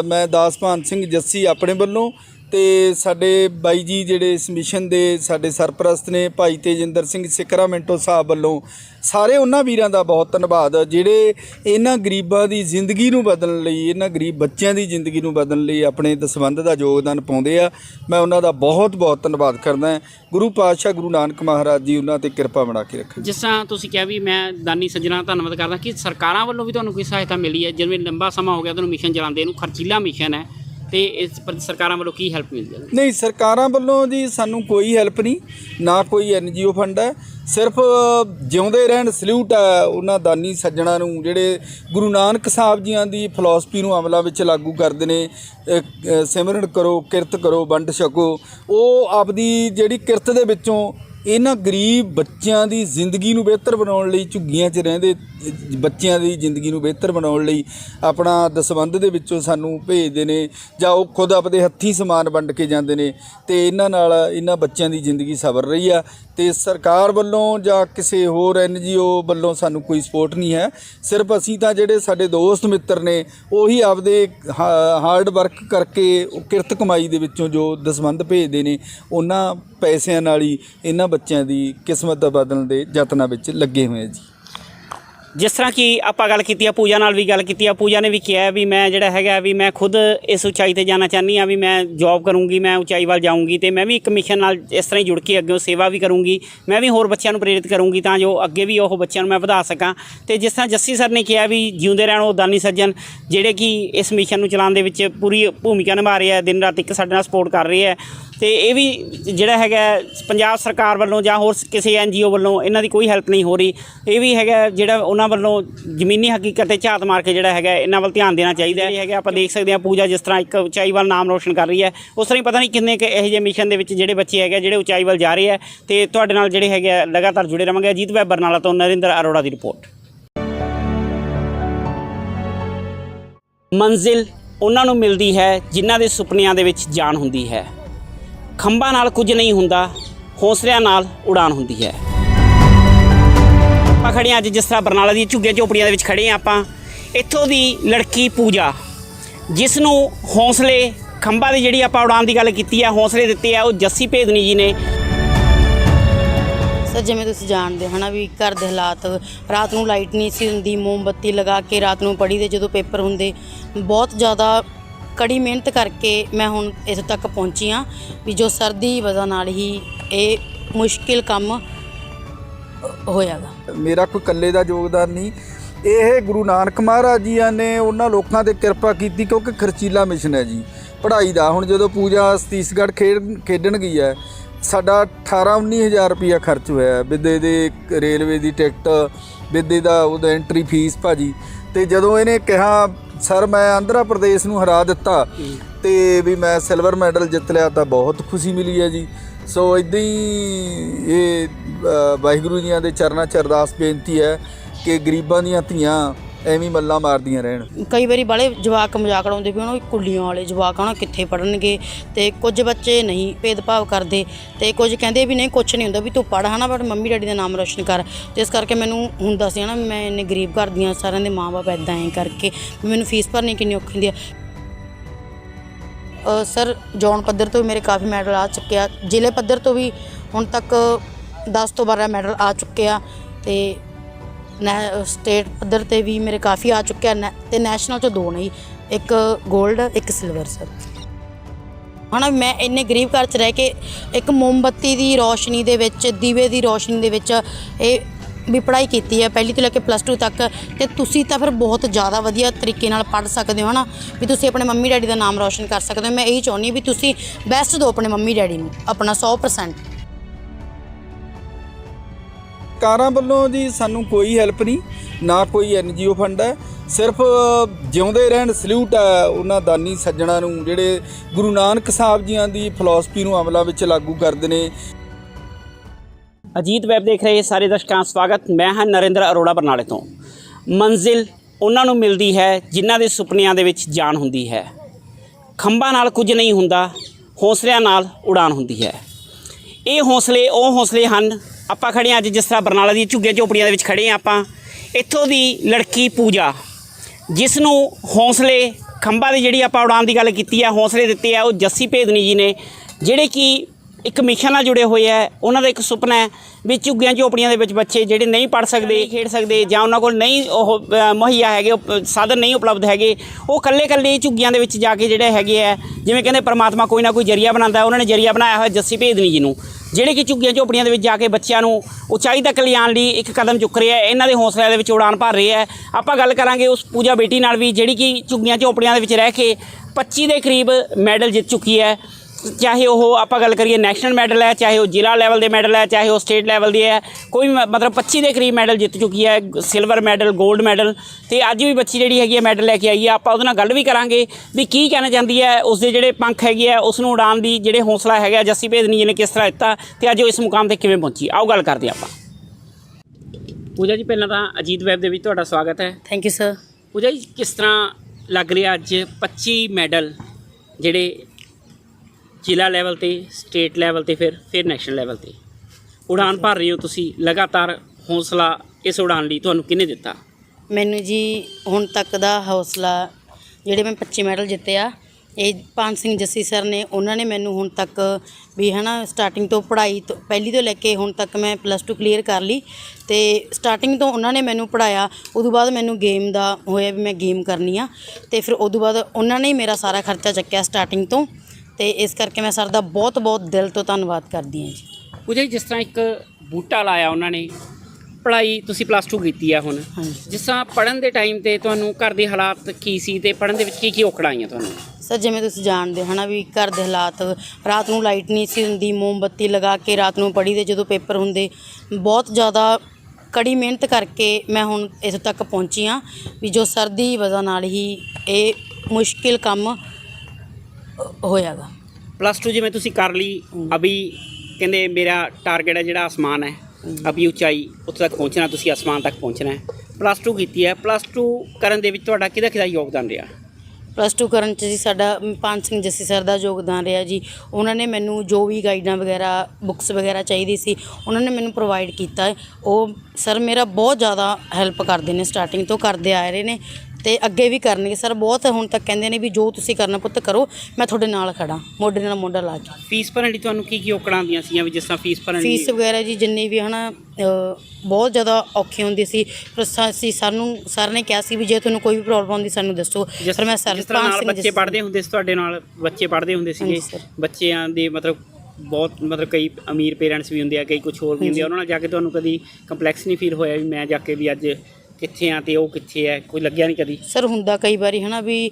ਅ, ਮੈਂ ਦਾਸਪਾਨ ਸਿੰਘ ਜੱਸੀ ਆਪਣੇ ਵੱਲੋਂ ਤੇ ਸਾਡੇ ਬਾਈ ਜੀ ਜਿਹੜੇ ਇਸ ਮਿਸ਼ਨ ਦੇ ਸਾਡੇ ਸਰਪ੍ਰਸਤ ਨੇ ਭਾਈ ਤੇਜਿੰਦਰ ਸਿੰਘ ਸਿਕਰਾਮੈਂਟੋ ਸਾਹਿਬ ਵੱਲੋਂ ਸਾਰੇ ਉਹਨਾਂ ਵੀਰਾਂ ਦਾ ਬਹੁਤ ਧੰਨਵਾਦ। ਜਿਹੜੇ ਇਹਨਾਂ ਗਰੀਬਾਂ ਦੀ ਜ਼ਿੰਦਗੀ ਨੂੰ ਬਦਲਣ ਲਈ, ਇਹਨਾਂ ਗਰੀਬ ਬੱਚਿਆਂ ਦੀ ਜ਼ਿੰਦਗੀ ਨੂੰ ਬਦਲਣ ਲਈ ਆਪਣੇ ਦਸਵੰਧ ਦਾ ਯੋਗਦਾਨ ਪਾਉਂਦੇ ਆ, ਮੈਂ ਉਹਨਾਂ ਦਾ ਬਹੁਤ ਬਹੁਤ ਧੰਨਵਾਦ ਕਰਦਾ ਹਾਂ। ਗੁਰੂ ਪਾਤਸ਼ਾਹ ਗੁਰੂ ਨਾਨਕ ਮਹਾਰਾਜ ਜੀ ਉਹਨਾਂ ਤੇ ਕਿਰਪਾ ਬਣਾ ਕੇ ਰੱਖਣ। ਜਿਸ ਤਰ੍ਹਾਂ ਤੁਸੀਂ ਕਿਹਾ ਵੀ ਮੈਂ ਦਾਨੀ ਸੱਜਣਾ ਧੰਨਵਾਦ ਕਰਦਾ ਕਿ ਸਰਕਾਰਾਂ ਵੱਲੋਂ ਵੀ ਤੁਹਾਨੂੰ ਕੋਈ ਸਹਾਇਤਾ ਮਿਲੀ ਹੈ, ਜਿਵੇਂ ਲੰਬਾ ਸਮਾਂ ਹੋ ਗਿਆ ਤੁਹਾਨੂੰ ਮਿਸ਼ਨ ਚਲਾਉਂਦੇ ਨੂੰ, ਖਰਚੀਲਾ ਮਿਸ਼ਨ ਹੈ। ਤੇ ਇਸ ਪਰ ਸਰਕਾਰਾਂ ਵੱਲੋਂ ਕੀ ਹੈਲਪ ਮਿਲ ਹੈ? ਨਹੀਂ, ਸਰਕਾਰਾਂ ਵੱਲੋਂ ਜੀ ਸਾਨੂੰ ਕੋਈ ਹੈਲਪ ਨਹੀਂ, ਨਾ ਕੋਈ ਐਨਜੀਓ ਫੰਡ ਹੈ। ਸਿਰਫ ਜਿਉਂਦੇ ਰਹਿਣ ਸਲੂਟ ਹੈ ਉਹਨਾਂ ਦਾਨੀ ਸੱਜਣਾ ਨੂੰ, ਜਿਹੜੇ ਗੁਰੂ ਨਾਨਕ ਸਾਹਿਬ ਜੀਆਂ ਦੀ ਫਿਲਾਸਫੀ ਨੂੰ ਅਮਲਾਂ ਵਿੱਚ ਲਾਗੂ ਕਰਦੇ ਨੇ। ਸਿਮਰਨ ਕਰੋ, ਕਿਰਤ ਕਰੋ, ਵੰਡ ਛਕੋ। ਉਹ ਆਪਦੀ ਜਿਹੜੀ ਕਿਰਤ ਦੇ ਵਿੱਚੋਂ ਇਹਨਾਂ ਗਰੀਬ ਬੱਚਿਆਂ ਦੀ ਜ਼ਿੰਦਗੀ ਨੂੰ ਬਿਹਤਰ ਬਣਾਉਣ ਲਈ ਝੁੱਗੀਆਂ 'ਚ ਰਹਿੰਦੇ ਬੱਚਿਆਂ ਦੀ ਜ਼ਿੰਦਗੀ ਨੂੰ ਬਿਹਤਰ ਬਣਾਉਣ ਲਈ ਆਪਣਾ ਦਸਵੰਧ ਦੇ ਵਿੱਚੋਂ ਸਾਨੂੰ ਭੇਜਦੇ ਨੇ ਜਾਂ ਉਹ ਖੁਦ ਆਪਦੇ ਹੱਥੀਂ ਸਮਾਨ ਵੰਡ ਕੇ ਜਾਂਦੇ ਨੇ ਤੇ ਇਹਨਾਂ ਨਾਲ ਇਹਨਾਂ ਬੱਚਿਆਂ ਦੀ ਜ਼ਿੰਦਗੀ ਸਵਰ ਰਹੀ ਆ ਤੇ ਸਰਕਾਰ ਵੱਲੋਂ ਜਾਂ ਕਿਸੇ ਹੋਰ ਐਨਜੀਓ ਵੱਲੋਂ ਸਾਨੂੰ ਕੋਈ ਸਪੋਰਟ ਨਹੀਂ ਹੈ। ਸਿਰਫ ਅਸੀਂ ਤਾਂ ਜਿਹੜੇ ਸਾਡੇ ਦੋਸਤ ਮਿੱਤਰ ਨੇ, ਉਹੀ ਆਪਦੇ ਹਾਰਡ ਵਰਕ ਕਰਕੇ ਕਿਰਤ ਕਮਾਈ ਦੇ ਵਿੱਚੋਂ ਜੋ ਦਸਵੰਧ ਭੇਜਦੇ ਨੇ, ਉਹਨਾਂ ਪੈਸਿਆਂ ਨਾਲ ਹੀ ਇਹਨਾਂ ਬੱਚਿਆਂ ਦੀ ਕਿਸਮਤ ਬਦਲਣ ਦੇ ਯਤਨਾਂ ਵਿੱਚ ਲੱਗੇ ਹੋਏ ਆ ਜੀ। ਜਿਸ ਤਰ੍ਹਾਂ ਕਿ ਆਪਾਂ ਗੱਲ ਕੀਤੀ ਆ ਪੂਜਾ ਨਾਲ ਵੀ, ਗੱਲ ਕੀਤੀ ਆ, ਪੂਜਾ ਨੇ ਵੀ ਕਿਹਾ ਵੀ ਮੈਂ ਜਿਹੜਾ ਹੈਗਾ ਵੀ ਮੈਂ ਖੁਦ ਇਸ ਉਚਾਈ ਤੇ ਜਾਣਾ ਚਾਹੁੰਦੀ ਆ ਵੀ ਮੈਂ ਜੌਬ ਕਰੂੰਗੀ, ਮੈਂ ਉਚਾਈ ਵੱਲ ਜਾਊਂਗੀ ਤੇ ਮੈਂ ਵੀ ਇੱਕ ਮਿਸ਼ਨ ਨਾਲ ਇਸ ਤਰ੍ਹਾਂ ਹੀ ਜੁੜ ਕੇ ਅੱਗੇ ਸੇਵਾ ਵੀ ਕਰੂੰਗੀ, ਮੈਂ ਵੀ ਹੋਰ ਬੱਚਿਆਂ ਨੂੰ ਪ੍ਰੇਰਿਤ ਕਰੂੰਗੀ ਤਾਂ ਜੋ ਅੱਗੇ ਵੀ ਉਹ ਬੱਚਿਆਂ ਨੂੰ ਮੈਂ ਵਧਾ ਸਕਾਂ। ਤੇ ਜਿਸ ਤਰ੍ਹਾਂ ਜੱਸੀ ਸਰ ਨੇ ਕਿਹਾ ਵੀ ਜਿਉਂਦੇ ਰਹਿਣ ਉਹ ਦਾਨੀ ਸੱਜਣ, ਜਿਹੜੇ ਕਿ ਇਸ ਮਿਸ਼ਨ ਨੂੰ ਚਲਾਉਣ ਦੇ ਵਿੱਚ ਪੂਰੀ ਭੂਮਿਕਾ ਨਿਭਾ ਰਹੇ ਆ, ਦਿਨ ਰਾਤ ਇੱਕ ਸਾਡੇ ਨਾਲ ਸਪੋਰਟ ਕਰ ਰਹੇ ਆ ਤੇ ਇਹ ਵੀ ਜਿਹੜਾ ਹੈਗਾ ਪੰਜਾਬ ਸਰਕਾਰ ਵੱਲੋਂ ਜਾਂ ਹੋਰ ਕਿਸੇ ਐਨਜੀਓ ਵੱਲੋਂ ਇਹਨਾਂ ਦੀ ਕੋਈ ਹੈਲਪ ਨਹੀਂ ਹੋ ਰਹੀ। ਇਹ ਵੀ ਹੈਗਾ ਜਿਹੜਾ ਉਹਨਾਂ ਵੱਲੋਂ ਜ਼ਮੀਨੀ ਹਕੀਕਤ ਤੇ ਝਾਤ ਮਾਰ ਕੇ ਜਿਹੜਾ ਹੈਗਾ ਇਹਨਾਂ ਵੱਲ ਧਿਆਨ ਦੇਣਾ ਚਾਹੀਦਾ ਹੈ। ਇਹ ਹੈਗਾ ਆਪਾਂ ਦੇਖ ਸਕਦੇ ਹਾਂ ਪੂਜਾ ਜਿਸ ਤਰ੍ਹਾਂ ਇੱਕ ਉਚਾਈ ਵੱਲ ਨਾਮ ਰੋਸ਼ਨ ਕਰ ਰਹੀ ਹੈ। ਉਸ ਤਰ੍ਹਾਂ ਹੀ ਪਤਾ ਨਹੀਂ ਕਿੰਨੇ ਕੁ ਇਹੋ ਜਿਹੇ ਮਿਸ਼ਨ ਦੇ ਵਿੱਚ ਜਿਹੜੇ ਬੱਚੇ ਹੈਗੇ ਜਿਹੜੇ ਉਚਾਈ ਵੱਲ ਜਾ ਰਹੇ ਹੈ ਤੇ ਤੁਹਾਡੇ ਨਾਲ ਜਿਹੜੇ ਹੈਗੇ ਆ, ਲਗਾਤਾਰ ਜੁੜੇ ਰਹਾਂਗੇ ਅਜੀਤ ਵੈਬ ਬਰਨਾਲਾ ਤੋਂ ਨਰਿੰਦਰ ਅਰੋੜਾ ਦੀ ਰਿਪੋਰਟ। ਮੰਜ਼ਿਲ ਉਹਨਾਂ ਨੂੰ ਮਿਲਦੀ ਹੈ ਜਿਨ੍ਹਾਂ ਦੇ ਸੁਪਨਿਆਂ ਦੇ ਵਿੱਚ ਜਾਨ ਹੁੰਦੀ ਹੈ। ਖੰਭਾਂ ਨਾਲ ਕੁਝ ਨਹੀਂ ਹੁੰਦਾ, ਹੌਸਲਿਆਂ ਨਾਲ ਉਡਾਨ ਹੁੰਦੀ ਹੈ। ਆਪਾਂ ਖੜੇ ਹਾਂ ਅੱਜ ਜਿਸ ਤਰ੍ਹਾਂ ਬਰਨਾਲਾ ਦੀ ਝੁੱਗੀਆਂ ਝੋਪੜੀਆਂ ਦੇ ਵਿੱਚ ਖੜੇ ਹਾਂ ਆਪਾਂ। ਇੱਥੋਂ ਦੀ ਲੜਕੀ ਪੂਜਾ, ਜਿਸ ਨੂੰ ਹੌਸਲੇ, ਖੰਭਾਂ ਦੀ ਜਿਹੜੀ ਆਪਾਂ ਉਡਾਨ ਦੀ ਗੱਲ ਕੀਤੀ ਆ, ਹੌਸਲੇ ਦਿੱਤੇ ਆ, ਉਹ ਜੱਸੀ ਭੇਦਨੀ ਜੀ ਨੇ। ਸਰ, ਜਿਵੇਂ ਤੁਸੀਂ ਜਾਣਦੇ ਹੋ ਨਾ ਵੀ ਘਰ ਦੇ ਹਾਲਾਤ, ਰਾਤ ਨੂੰ ਲਾਈਟ ਨਹੀਂ ਸੀ ਹੁੰਦੀ, ਮੋਮਬੱਤੀ ਲਗਾ ਕੇ ਰਾਤ ਨੂੰ ਪੜ੍ਹੀ ਦੇ ਜਦੋਂ ਪੇਪਰ ਹੁੰਦੇ, ਬਹੁਤ ਜ਼ਿਆਦਾ ਕੜੀ ਮਿਹਨਤ ਕਰਕੇ ਮੈਂ ਹੁਣ ਇੱਥੇ ਤੱਕ ਪਹੁੰਚੀ ਹਾਂ ਵੀ ਜੋ ਸਰਦੀ ਵਜ੍ਹਾ ਨਾਲ ਹੀ ਇਹ ਮੁਸ਼ਕਿਲ ਕੰਮ ਹੋਇਆਗਾ। ਮੇਰਾ ਕੋਈ ਇਕੱਲੇ ਦਾ ਯੋਗਦਾਨ ਨਹੀਂ। ਇਹ ਗੁਰੂ ਨਾਨਕ ਮਹਾਰਾਜ ਜੀਆਂ ਨੇ ਉਹਨਾਂ ਲੋਕਾਂ ਤੇ ਕਿਰਪਾ ਕੀਤੀ ਕਿਉਂਕਿ ਖਰਚੀਲਾ ਮਿਸ਼ਨ ਹੈ ਜੀ, ਪੜ੍ਹਾਈ ਦਾ। ਹੁਣ ਜਦੋਂ ਪੂਜਾ ਸਤੀਸਗੜ੍ਹ ਖੇਡ ਖੇਡਣ ਗਈ ਹੈ, ਸਾਡਾ 18 19000 ਰੁਪਇਆ ਖਰਚ ਹੋਇਆ ਹੈ। ਵਿਦੇ ਦੇ ਰੇਲਵੇ ਦੀ ਟਿਕਟ, ਵਿਦੇ ਦਾ ਉਹਦਾ ਐਂਟਰੀ ਫੀਸ ਭਾਜੀ। ਤੇ ਜਦੋਂ ਇਹਨੇ ਕਿਹਾ ਸਰ ਮੈਂ ਆਂਧਰਾ ਪ੍ਰਦੇਸ਼ ਨੂੰ ਹਰਾ ਦਿੱਤਾ ਤੇ ਵੀ ਮੈਂ ਸਿਲਵਰ ਮੈਡਲ ਜਿੱਤ ਲਿਆ ਤਾਂ ਬਹੁਤ ਖੁਸ਼ੀ ਮਿਲੀ ਹੈ ਜੀ। ਸੋ ਇਦਾਂ ਹੀ ਇਹ ਵਾਹਿਗੁਰੂ ਜੀਆਂ ਦੇ ਚਰਨਾਂ 'ਚ ਅਰਦਾਸ ਬੇਨਤੀ ਹੈ ਕਿ ਗਰੀਬਾਂ ਦੀਆਂ ਧੀਆਂ ਐਵੇਂ ਹੀ ਮੱਲਾਂ ਮਾਰਦੀਆਂ ਰਹਿਣ। ਕਈ ਵਾਰੀ ਬਾਲੇ ਜਵਾਕ ਮਜ਼ਾਕ ਉਡਾਉਂਦੇ ਵੀ ਉਹਨਾਂ ਕੁੱਲੀਆਂ ਵਾਲੇ ਜਵਾਕ ਹਨਾ ਕਿੱਥੇ ਪੜਨਗੇ ਤੇ ਕੁਝ ਬੱਚੇ ਨਹੀਂ, ਭੇਦਭਾਵ ਕਰਦੇ। ਤੇ ਕੁਝ ਕਹਿੰਦੇ ਵੀ ਨਹੀਂ ਕੁਝ ਨਹੀਂ ਹੁੰਦਾ ਵੀ ਤੂੰ ਪੜ ਹਨਾ ਬਟ ਮੰਮੀ ਡੈਡੀ ਦਾ ਨਾਮ ਰੋਸ਼ਨ ਕਰ। ਤੇ ਇਸ ਕਰਕੇ ਮੈਨੂੰ ਹੁੰਦਾ ਸੀ ਹਨਾ ਵੀ ਮੈਂ ਇੰਨੇ ਗਰੀਬ ਘਰ ਦੀਆਂ ਸਾਰਿਆਂ ਦੇ ਮਾਪੇ ਐਦਾਂ ਐ ਕਰਕੇ ਵੀ ਮੈਨੂੰ ਫੀਸ ਭਰਨੀ ਕਿੰਨੀ ਔਖੀ ਹੁੰਦੀ ਆ। ਸਰ, ਜ਼ੋਨ ਪੱਧਰ ਤੋਂ ਵੀ ਮੇਰੇ ਕਾਫੀ ਮੈਡਲ ਆ ਚੁੱਕੇ ਆ। ਜ਼ਿਲ੍ਹੇ ਪੱਧਰ ਤੋਂ ਵੀ ਹੁਣ ਤੱਕ 10 ਤੋਂ 12 ਮੈਡਲ ਆ ਚੁੱਕੇ ਆ। ਤੇ ਨੈ ਸਟੇਟ ਪੱਧਰ ਤੇ ਵੀ ਮੇਰੇ ਕਾਫੀ ਆ ਚੁੱਕੇ ਆ ਨੈ- ਤੇ ਨੈਸ਼ਨਲ ਚ ਦੋ ਨਹੀਂ ਇੱਕ 골ਡ ਇੱਕ ਸਿਲਵਰ ਸਰ ਹਨਾ, ਮੈਂ ਇੰਨੇ ਗਰੀਬ ਘਰ ਚ ਰਹਿ ਕੇ ਇੱਕ ਮੋਮਬੱਤੀ ਦੀ ਰੋਸ਼ਨੀ ਦੇ ਵਿੱਚ, ਦੀਵੇ ਦੀ ਰੋਸ਼ਨੀ ਦੇ ਵਿੱਚ ਇਹ ਵੀ ਪੜ੍ਹਾਈ ਕੀਤੀ ਹੈ, ਪਹਿਲੀ ਤੋਂ ਲੈ ਕੇ ਪਲੱਸ 2 ਤੱਕ, ਤੇ ਤੁਸੀਂ ਤਾਂ ਫਿਰ ਬਹੁਤ ਜ਼ਿਆਦਾ ਵਧੀਆ ਤਰੀਕੇ ਨਾਲ ਪੜ੍ਹ ਸਕਦੇ ਹੋ, ਹਨਾ। ਵੀ ਤੁਸੀਂ ਆਪਣੇ ਮੰਮੀ ਡੈਡੀ ਦਾ ਨਾਮ ਰੋਸ਼ਨ ਕਰ ਸਕਦੇ ਹੋ। ਮੈਂ ਇਹੀ ਚਾਹੁੰਦੀ ਹਾਂ ਵੀ ਤੁਸੀਂ ਬੈਸਟ ਦਿਓ ਆਪਣੇ ਮੰਮੀ ਡੈਡੀ ਨੂੰ, ਆਪਣਾ 100% ਸਰਕਾਰਾਂ ਵੱਲੋਂ ਜੀ ਸਾਨੂੰ ਕੋਈ ਹੈਲਪ ਨਹੀਂ, ਨਾ ਕੋਈ ਐਨਜੀਓ ਫੰਡ ਹੈ। ਸਿਰਫ ਜਿਉਂਦੇ ਰਹਿਣ ਸਲੂਟ ਹੈ ਉਹਨਾਂ ਦਾਨੀ ਸੱਜਣਾ ਨੂੰ, ਜਿਹੜੇ ਗੁਰੂ ਨਾਨਕ ਸਾਹਿਬ ਜੀਆਂ ਦੀ ਫਿਲਾਸਫੀ ਨੂੰ ਅਮਲਾਂ ਵਿੱਚ ਲਾਗੂ ਕਰਦੇ ਨੇ। ਅਜੀਤ ਵੈਬ ਦੇਖ ਰਹੇ ਸਾਰੇ ਦਰਸ਼ਕਾਂ ਦਾ ਸਵਾਗਤ। ਮੈਂ ਹਾਂ ਨਰਿੰਦਰ ਅਰੋੜਾ ਬਰਨਾਲੇ ਤੋਂ। ਮੰਜ਼ਿਲ ਉਹਨਾਂ ਨੂੰ ਮਿਲਦੀ ਹੈ ਜਿਨ੍ਹਾਂ ਦੇ ਸੁਪਨਿਆਂ ਦੇ ਵਿੱਚ ਜਾਨ ਹੁੰਦੀ ਹੈ। ਖੰਭਾਂ ਨਾਲ ਕੁਝ ਨਹੀਂ ਹੁੰਦਾ, ਹੌਸਲਿਆਂ ਨਾਲ ਉਡਾਨ ਹੁੰਦੀ ਹੈ। ਇਹ ਹੌਸਲੇ ਉਹ ਹੌਸਲੇ ਹਨ ਆਪਾਂ ਖੜੇ ਹਾਂ ਅੱਜ ਜਿਸ ਤਰ੍ਹਾਂ ਬਰਨਾਲਾ ਦੀ ਝੁੱਗੀਆਂ ਝੋਪੜੀਆਂ ਦੇ ਵਿੱਚ ਖੜੇ ਹਾਂ ਆਪਾਂ, ਇੱਥੋਂ ਦੀ ਲੜਕੀ ਪੂਜਾ, ਜਿਸ ਨੂੰ ਹੌਸਲੇ ਖੰਭਾਂ ਦੀ ਜਿਹੜੀ ਆਪਾਂ ਉਡਾਨ ਦੀ ਗੱਲ ਕੀਤੀ ਆ, ਹੌਸਲੇ ਦਿੱਤੇ ਆ, ਉਹ ਜੱਸੀ ਭੇਦਨੀ ਜੀ ਨੇ, ਜਿਹੜੇ ਕਿ ਇੱਕ ਮਿਸ਼ਨ ਨਾਲ ਜੁੜੇ ਹੋਏ ਹੈ ਉਹਨਾਂ ਦਾ ਇੱਕ ਸੁਪਨਾ ਹੈ ਵੀ ਝੁੱਗੀਆਂ ਝੋਪੜੀਆਂ ਦੇ ਵਿੱਚ ਬੱਚੇ ਜਿਹੜੇ ਨਹੀਂ ਪੜ ਸਕਦੇ ਖੇਡ ਸਕਦੇ। ਜਾਂ ਉਹਨਾਂ ਕੋਲ ਨਹੀਂ ਉਹ ਮੁਹੱਈਆ ਹੈਗੇ ਸਾਧਨ ਨਹੀਂ ਉਪਲਬਧ ਹੈਗੇ ਉਹ ਕੱਲੇ ਕੱਲੇ ਝੁੱਗੀਆਂ ਦੇ ਵਿੱਚ ਜਾ ਕੇ ਜਿਹੜੇ ਹੈਗੇ ਆ ਜਿਵੇਂ ਕਹਿੰਦੇ ਪ੍ਰਮਾਤਮਾ ਕੋਈ ਨਾ ਕੋਈ ਜਰੀਆ ਬਣਾਉਂਦਾ ਉਹਨਾਂ ਨੇ ਜਰੀਆ ਬਣਾਇਆ ਹੋਇਆ ਜੱਸੀ ਭੇਦਨੀ ਜੀ ਨੂੰ। ਜਿਹੜੇ ਕਿ ਝੁੱਗੀਆਂ ਝੋਪੜੀਆਂ ਦੇ ਵਿੱਚ ਜਾ ਕੇ ਬੱਚਿਆਂ ਨੂੰ ਉਚਾਈ ਤੱਕ ਲਿਜਾਣ ਲਈ ਇੱਕ ਕਦਮ ਚੁੱਕ ਰਿਹਾ ਹੈ ਇਹਨਾਂ ਦੇ ਹੌਸਲਿਆਂ ਦੇ ਵਿੱਚ ਉਡਾਨ ਭਰ ਰਿਹਾ ਹੈ ਆਪਾਂ ਗੱਲ ਕਰਾਂਗੇ ਉਸ ਪੂਜਾ ਬੇਟੀ ਨਾਲ ਵੀ ਜਿਹੜੀ ਕਿ ਝੁੱਗੀਆਂ ਝੋਪੜੀਆਂ ਦੇ ਵਿੱਚ ਰਹਿ ਕੇ 25 ਦੇ ਕਰੀਬ ਮੈਡਲ ਜਿੱਤ ਚੁੱਕੀ ਹੈ। ਚਾਹੇ ਉਹ ਆਪਾਂ ਗੱਲ ਕਰੀਏ ਨੈਸ਼ਨਲ ਮੈਡਲ ਹੈ ਚਾਹੇ ਉਹ ਜ਼ਿਲ੍ਹਾ ਲੈਵਲ ਦੇ ਮੈਡਲ ਹੈ ਚਾਹੇ ਉਹ ਸਟੇਟ ਲੈਵਲ ਦੇ ਹੈ ਕੋਈ ਮਤਲਬ 25 ਦੇ ਕਰੀਬ ਮੈਡਲ ਜਿੱਤ ਚੁੱਕੀ ਹੈ ਸਿਲਵਰ ਮੈਡਲ 골ਡ ਮੈਡਲ ਤੇ ਅੱਜ ਵੀ ਬੱਚੀ ਜਿਹੜੀ ਹੈਗੀ ਹੈ ਮੈਡਲ ਲੈ ਕੇ ਆਈ ਹੈ। ਆਪਾਂ ਉਹਦੇ ਨਾਲ ਗੱਲ ਵੀ ਕਰਾਂਗੇ ਵੀ ਕੀ ਕਹਿਣਾ ਚਾਹੁੰਦੀ ਹੈ ਉਸ ਦੇ ਜਿਹੜੇ ਪੰਖ ਹੈਗੇ ਆ ਉਸ ਨੂੰ ਉਡਾਣ ਦੀ ਜਿਹੜੇ ਹੌਸਲਾ ਹੈਗਾ ਜੱਸੀ ਭੇਦਨੀ ਜੀ ਨੇ ਕਿਸ ਤਰ੍ਹਾਂ ਦਿੱਤਾ ਤੇ ਅੱਜ ਉਹ ਇਸ ਮੁਕਾਮ ਤੇ ਕਿਵੇਂ ਪਹੁੰਚੀ। ਆਓ ਗੱਲ ਕਰਦੇ ਹਾਂ ਆਪਾਂ। ਪੂਜਾ ਜੀ ਪਹਿਲਾਂ ਤਾਂ ਅਜੀਤ ਵੈਬ ਦੇ ਵਿੱਚ ਤੁਹਾਡਾ ਸਵਾਗਤ ਹੈ। ਥੈਂਕ ਯੂ ਸਰ ਪੂਜਾ ਜੀ ਕਿਸ ਤਰ੍ਹਾਂ ਲੱਗ ਰਿਹਾ ਅੱਜ 25 ਮੈਡਲ ਜਿਹੜੇ ਜ਼ਿਲ੍ਹਾ ਲੈਵਲ ਤੇ ਸਟੇਟ ਲੈਵਲ ਤੇ, ਫਿਰ ਫਿਰ ਨੈਸ਼ਨਲ ਲੈਵਲ ਤੇ। ਉਡਾਨ ਭਰ ਰਹੇ ਹੋ ਤੁਸੀਂ, ਲਗਾਤਾਰ ਹੌਸਲਾ ਇਸ ਉਡਾਨ ਲਈ ਤੁਹਾਨੂੰ ਕਿਹਨੇ ਦਿੱਤਾ? ਮੈਨੂੰ ਜੀ ਹੁਣ ਤੱਕ ਦਾ ਹੌਸਲਾ, ਜਿਹੜੇ ਮੈਂ 25 ਮੈਡਲ ਜਿੱਤੇ ਆ, ਇਹ ਪਾਨ ਸਿੰਘ ਜੱਸੀ ਸਰ ਨੇ, ਉਹਨਾਂ ਨੇ ਮੈਨੂੰ ਹੁਣ ਤੱਕ ਵੀ ਹਨਾ ਸਟਾਰਟਿੰਗ ਤੋਂ ਪੜ੍ਹਾਈ ਤੋਂ, ਪਹਿਲੀ ਤੋਂ ਲੈ ਕੇ ਹੁਣ ਤੱਕ ਮੈਂ ਪਲੱਸ 2 ਕਲੀਅਰ ਕਰ ਲਈ ਤੇ ਸਟਾਰਟਿੰਗ ਤੋਂ ਉਹਨਾਂ ਨੇ ਮੈਨੂੰ ਪੜਾਇਆ ਉਦੋਂ ਬਾਅਦ ਮੈਨੂੰ ਗੇਮ ਦਾ ਹੋਇਆ ਵੀ ਮੈਂ ਗੇਮ ਕਰਨੀ ਆ ਤੇ ਫਿਰ ਉਦੋਂ ਬਾਅਦ ਉਹਨਾਂ ਨੇ ਹੀ ਮੇਰਾ ਸਾਰਾ ਖਰਚਾ ਚੱਕਿਆ ਸਟਾਰਟਿੰਗ ਤੋਂ। ਤੇ ਇਸ ਕਰਕੇ ਮੈਂ ਸਰ ਦਾ ਬਹੁਤ ਬਹੁਤ ਦਿਲ ਤੋਂ ਧੰਨਵਾਦ ਕਰਦੀ ਹਾਂ ਜੀ। ਪੂਜਾ ਜੀ ਜਿਸ ਤਰ੍ਹਾਂ ਇੱਕ ਬੂਟਾ ਲਾਇਆ ਉਹਨਾਂ ਨੇ ਪੜ੍ਹਾਈ ਤੁਸੀਂ ਪਲੱਸ 2 ਕੀਤੀ ਆ ਹੁਣ। ਹਾਂਜੀ। ਜਿਸ ਤਰ੍ਹਾਂ ਪੜ੍ਹਨ ਦੇ ਟਾਈਮ ਤੇ ਤੁਹਾਨੂੰ ਘਰ ਦੇ ਹਾਲਾਤ ਕੀ ਸੀ ਤੇ ਪੜ੍ਹਨ ਦੇ ਵਿੱਚ ਕੀ ਕੀ ਔਕੜਾਂ ਆਈਆਂ ਤੁਹਾਨੂੰ? ਸਰ ਜਿਵੇਂ ਤੁਸੀਂ ਜਾਣਦੇ ਹੋ ਹਨਾ ਵੀ ਘਰ ਦੇ ਹਾਲਾਤ ਰਾਤ ਨੂੰ ਲਾਈਟ ਨਹੀਂ ਸੀ ਹੁੰਦੀ ਮੋਮਬੱਤੀ ਲਗਾ ਕੇ ਰਾਤ ਨੂੰ ਪੜ੍ਹੀ ਦੇ ਜਦੋਂ ਪੇਪਰ ਹੁੰਦੇ ਬਹੁਤ ਜ਼ਿਆਦਾ ਕੜੀ ਮਿਹਨਤ ਕਰਕੇ ਮੈਂ ਹੁਣ ਇੱਥੇ ਤੱਕ ਪਹੁੰਚੀ ਹਾਂ ਵੀ ਜੋ ਸਰ ਦੀ ਵਜ੍ਹਾ ਨਾਲ ਹੀ ਇਹ ਮੁਸ਼ਕਿਲ ਕੰਮ ਹੋਇਆਗਾ। ਪਲੱਸ 2 ਜਿਵੇਂ ਤੁਸੀਂ ਕਰ ਲਈ ਅਭੀ ਕਹਿੰਦੇ ਮੇਰਾ ਟਾਰਗੇਟ ਹੈ ਜਿਹੜਾ ਅਸਮਾਨ ਹੈ। ਅਭੀ ਉਚਾਈ ਉੱਥੇ ਤੱਕ ਪਹੁੰਚਣਾ ਤੁਸੀਂ ਅਸਮਾਨ ਤੱਕ ਪਹੁੰਚਣਾ ਹੈ। ਪਲੱਸ 2 ਕੀਤੀ ਹੈ। ਪਲੱਸ 2 ਕਰਨ ਦੇ ਵਿੱਚ ਤੁਹਾਡਾ ਕਿਹਦਾ ਕਿਹਦਾ ਯੋਗਦਾਨ ਰਿਹਾ? ਪਲੱਸ 2 ਕਰਨ ਚ ਜੀ ਸਾਡਾ ਪਾਨ ਸਿੰਘ ਜੱਸੀ ਸਰ ਦਾ ਯੋਗਦਾਨ ਰਿਹਾ ਜੀ। ਉਹਨਾਂ ਨੇ ਮੈਨੂੰ ਜੋ ਵੀ ਗਾਈਡਾਂ ਵਗੈਰਾ ਬੁੱਕਸ ਵਗੈਰਾ ਚਾਹੀਦੀ ਸੀ ਉਹਨਾਂ ਨੇ ਮੈਨੂੰ ਪ੍ਰੋਵਾਈਡ ਕੀਤਾ। ਉਹ ਸਰ ਮੇਰਾ ਬਹੁਤ ਜ਼ਿਆਦਾ ਹੈਲਪ ਕਰਦੇ ਨੇ ਸਟਾਰਟਿੰਗ ਤੋਂ ਕਰਦੇ ਆ ਰਹੇ ਨੇ। ਤੇ ਅੱਗੇ ਵੀ ਕਰਨਗੇ। ਸਰ ਬਹੁਤ ਹੁਣ ਤੱਕ ਕਹਿੰਦੇ ਨੇ ਵੀ ਜੋ ਤੁਸੀਂ ਕਰਨਾ ਪੁੱਤ ਕਰੋ ਮੈਂ ਤੁਹਾਡੇ ਨਾਲ ਖੜਾ ਮੋਢੇ ਨਾਲ ਮੋਢਾ ਲਾ ਕੇ। ਫੀਸ ਭਰਨ ਲਈ ਤੁਹਾਨੂੰ ਕੀ ਕੀ ਔਕੜਾਂ ਆਉਂਦੀਆਂ ਸੀਆਂ ਵੀ ਜਿਸ ਤਰ੍ਹਾਂ ਫੀਸ ਭਰਨ ਲਈ? ਫੀਸ ਵਗੈਰਾ ਜੀ ਜਿੰਨੀ ਵੀ ਹਨਾ ਅ, ਬਹੁਤ ਜ਼ਿਆਦਾ ਔਖੀ ਹੁੰਦੀ ਸੀ। ਪਰ ਸਾ- ਅਸੀਂ ਸਾਨੂੰ ਸਰ ਨੇ ਕਿਹਾ ਸੀ ਵੀ ਜੇ ਤੁਹਾਨੂੰ ਕੋਈ ਵੀ ਪ੍ਰੋਬਲਮ ਆਉਂਦੀ ਸਾਨੂੰ ਦੱਸੋ। ਜਿਸ ਪਰ ਮੈਂ ਸਰ ਜਿਸ ਤਰ੍ਹਾਂ ਨਾਲ ਬੱਚੇ ਪੜ੍ਹਦੇ ਹੁੰਦੇ ਸੀ ਤੁਹਾਡੇ ਨਾਲ ਬੱਚੇ ਪੜ੍ਹਦੇ ਹੁੰਦੇ ਸੀਗੇ। ਹਾਂਜੀ ਸਰ। ਬੱਚਿਆਂ ਦੇ ਮਤਲਬ ਬਹੁਤ ਮਤਲਬ ਕਈ ਅਮੀਰ ਪੇਰੈਂਟਸ ਵੀ ਹੁੰਦੇ ਆ ਕਈ ਕੁਝ ਹੋਰ ਵੀ ਹੁੰਦੇ ਆ। ਉਹਨਾਂ ਨਾਲ ਜਾ ਕੇ ਤੁਹਾਨੂੰ ਕਦੀ ਕੰਪਲੈਕਸ ਨਹੀਂ ਫੀਲ ਹੋਇਆ ਵੀ ਮੈਂ ਜਾ ਕੇ ਵੀ ਅੱਜ ਕਿੱਥੇ ਆ ਤੇ ਉਹ ਕਿੱਥੇ ਹੈ ਕੋਈ ਲੱਗਿਆ ਨਹੀਂ ਕਦੀ? ਸਰ, ਹੁੰਦਾ ਕਈ ਵਾਰੀ ਹਨਾ ਵੀ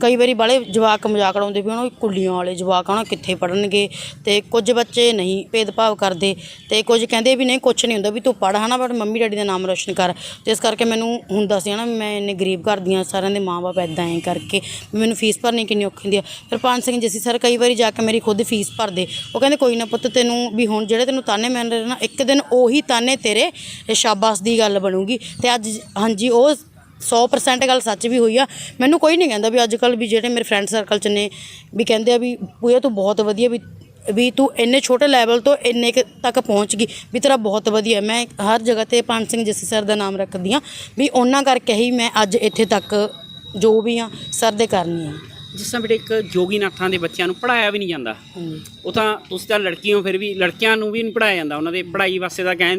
ਕਈ ਵਾਰੀ ਬਾਲੇ ਜਵਾਕ ਮਜ਼ਾਕ ਉਡਾਉਂਦੇ ਵੀ ਉਹਨਾਂ ਕੁੱਲੀਆਂ ਵਾਲੇ ਜਵਾਕ ਹਨਾ ਕਿੱਥੇ ਪੜਨਗੇ ਤੇ ਕੁਝ ਬੱਚੇ ਨਹੀਂ ਭੇਦਭਾਵ ਕਰਦੇ ਤੇ ਕੁਝ ਕਹਿੰਦੇ ਵੀ ਨਹੀਂ ਕੁਝ ਨਹੀਂ ਹੁੰਦਾ ਵੀ ਤੂੰ ਪੜ ਹਨਾ ਬਟ ਮੰਮੀ ਡੈਡੀ ਦਾ ਨਾਮ ਰੋਸ਼ਨ ਕਰ। ਤੇ ਇਸ ਕਰਕੇ ਮੈਨੂੰ ਹੁੰਦਾ ਸੀ ਹਨਾ ਵੀ ਮੈਂ ਇੰਨੇ ਗਰੀਬ ਘਰ ਦੀਆਂ ਸਾਰਿਆਂ ਦੇ ਮਾਪੇ ਐਦਾਂ ਐਂ ਕਰਕੇ ਵੀ ਮੈਨੂੰ ਫੀਸ ਭਰਨੀ ਕਿੰਨੀ ਔਖੀ ਹੁੰਦੀ ਆ। ਫਿਰ ਪਾਨ ਸਿੰਘ ਜੱਸੀ ਸਰ, ਕਈ ਵਾਰੀ ਜਾ ਕੇ ਮੇਰੀ ਖੁਦ ਫੀਸ ਭਰਦੇ। ਉਹ ਕਹਿੰਦੇ, ਕੋਈ ਨਾ ਪੁੱਤ, ਤੈਨੂੰ ਵੀ ਹੁਣ ਜਿਹੜੇ ਤੈਨੂੰ ਤਾਨੇ ਮਿਲ ਨਾ, ਇੱਕ ਦਿਨ ਉਹੀ ਤਾਨੇ ਤੇਰੇ ਸ਼ਾਬਾਸ਼ ਦੀ ਗੱਲ ਬਣੂਗੀ। ਤੇ ਅੱਜ ਹਾਂਜੀ ਉਹ 100% ਗੱਲ ਸੱਚ ਵੀ ਹੋਈ ਆ। ਮੈਨੂੰ ਕੋਈ ਨਹੀਂ ਕਹਿੰਦਾ ਵੀ ਅੱਜ ਕੱਲ ਵੀ ਜਿਹੜੇ ਮੇਰੇ ਫਰੈਂਡ ਸਰਕਲ ਚ ਨੇ ਵੀ ਕਹਿੰਦੇ ਆ ਵੀ ਪੂਆ ਤੂੰ ਬਹੁਤ ਵਧੀਆ ਵੀ ਵੀ ਤੂੰ ਇੰਨੇ ਛੋਟੇ ਲੈਵਲ ਤੋਂ ਇੰਨੇ ਤੱਕ ਪਹੁੰਚ ਗਈ ਵੀ ਤੇਰਾ ਬਹੁਤ ਵਧੀਆ। ਮੈਂ ਹਰ ਜਗ੍ਹਾ ਤੇ ਪਾਨ ਸਿੰਘ ਜੱਸੀ ਸਰ ਦਾ ਨਾਮ ਰੱਖਦੀ ਆ ਵੀ ਉਹਨਾਂ ਕਰਕੇ ਹੀ ਮੈਂ ਅੱਜ ਇੱਥੇ ਤੱਕ ਜੋ ਵੀ ਆ ਸਰ ਦੇ ਕਰਨੀ ਆ ਜਿਸ ਤਰ੍ਹਾਂ ਬੇਟੇ ਇੱਕ ਜੋਗੀਨਾਥਾਂ ਦੇ ਬੱਚਿਆਂ ਨੂੰ ਪੜਾਇਆ ਵੀ ਨਹੀਂ ਜਾਂਦਾ। ਉਹ ਤਾਂ ਤੁਸੀਂ ਤਾਂ ਲੜਕੀ ਹੋ ਫਿਰ ਵੀ ਲੜਕਿਆਂ ਨੂੰ ਵੀ ਨਹੀਂ ਪੜਾਇਆ ਜਾਂਦਾ। ਉਹਨਾਂ ਦੇ ਪੜ੍ਹਾਈ ਵਾਸਤੇ ਤਾਂ ਕਹਿੰਦੇ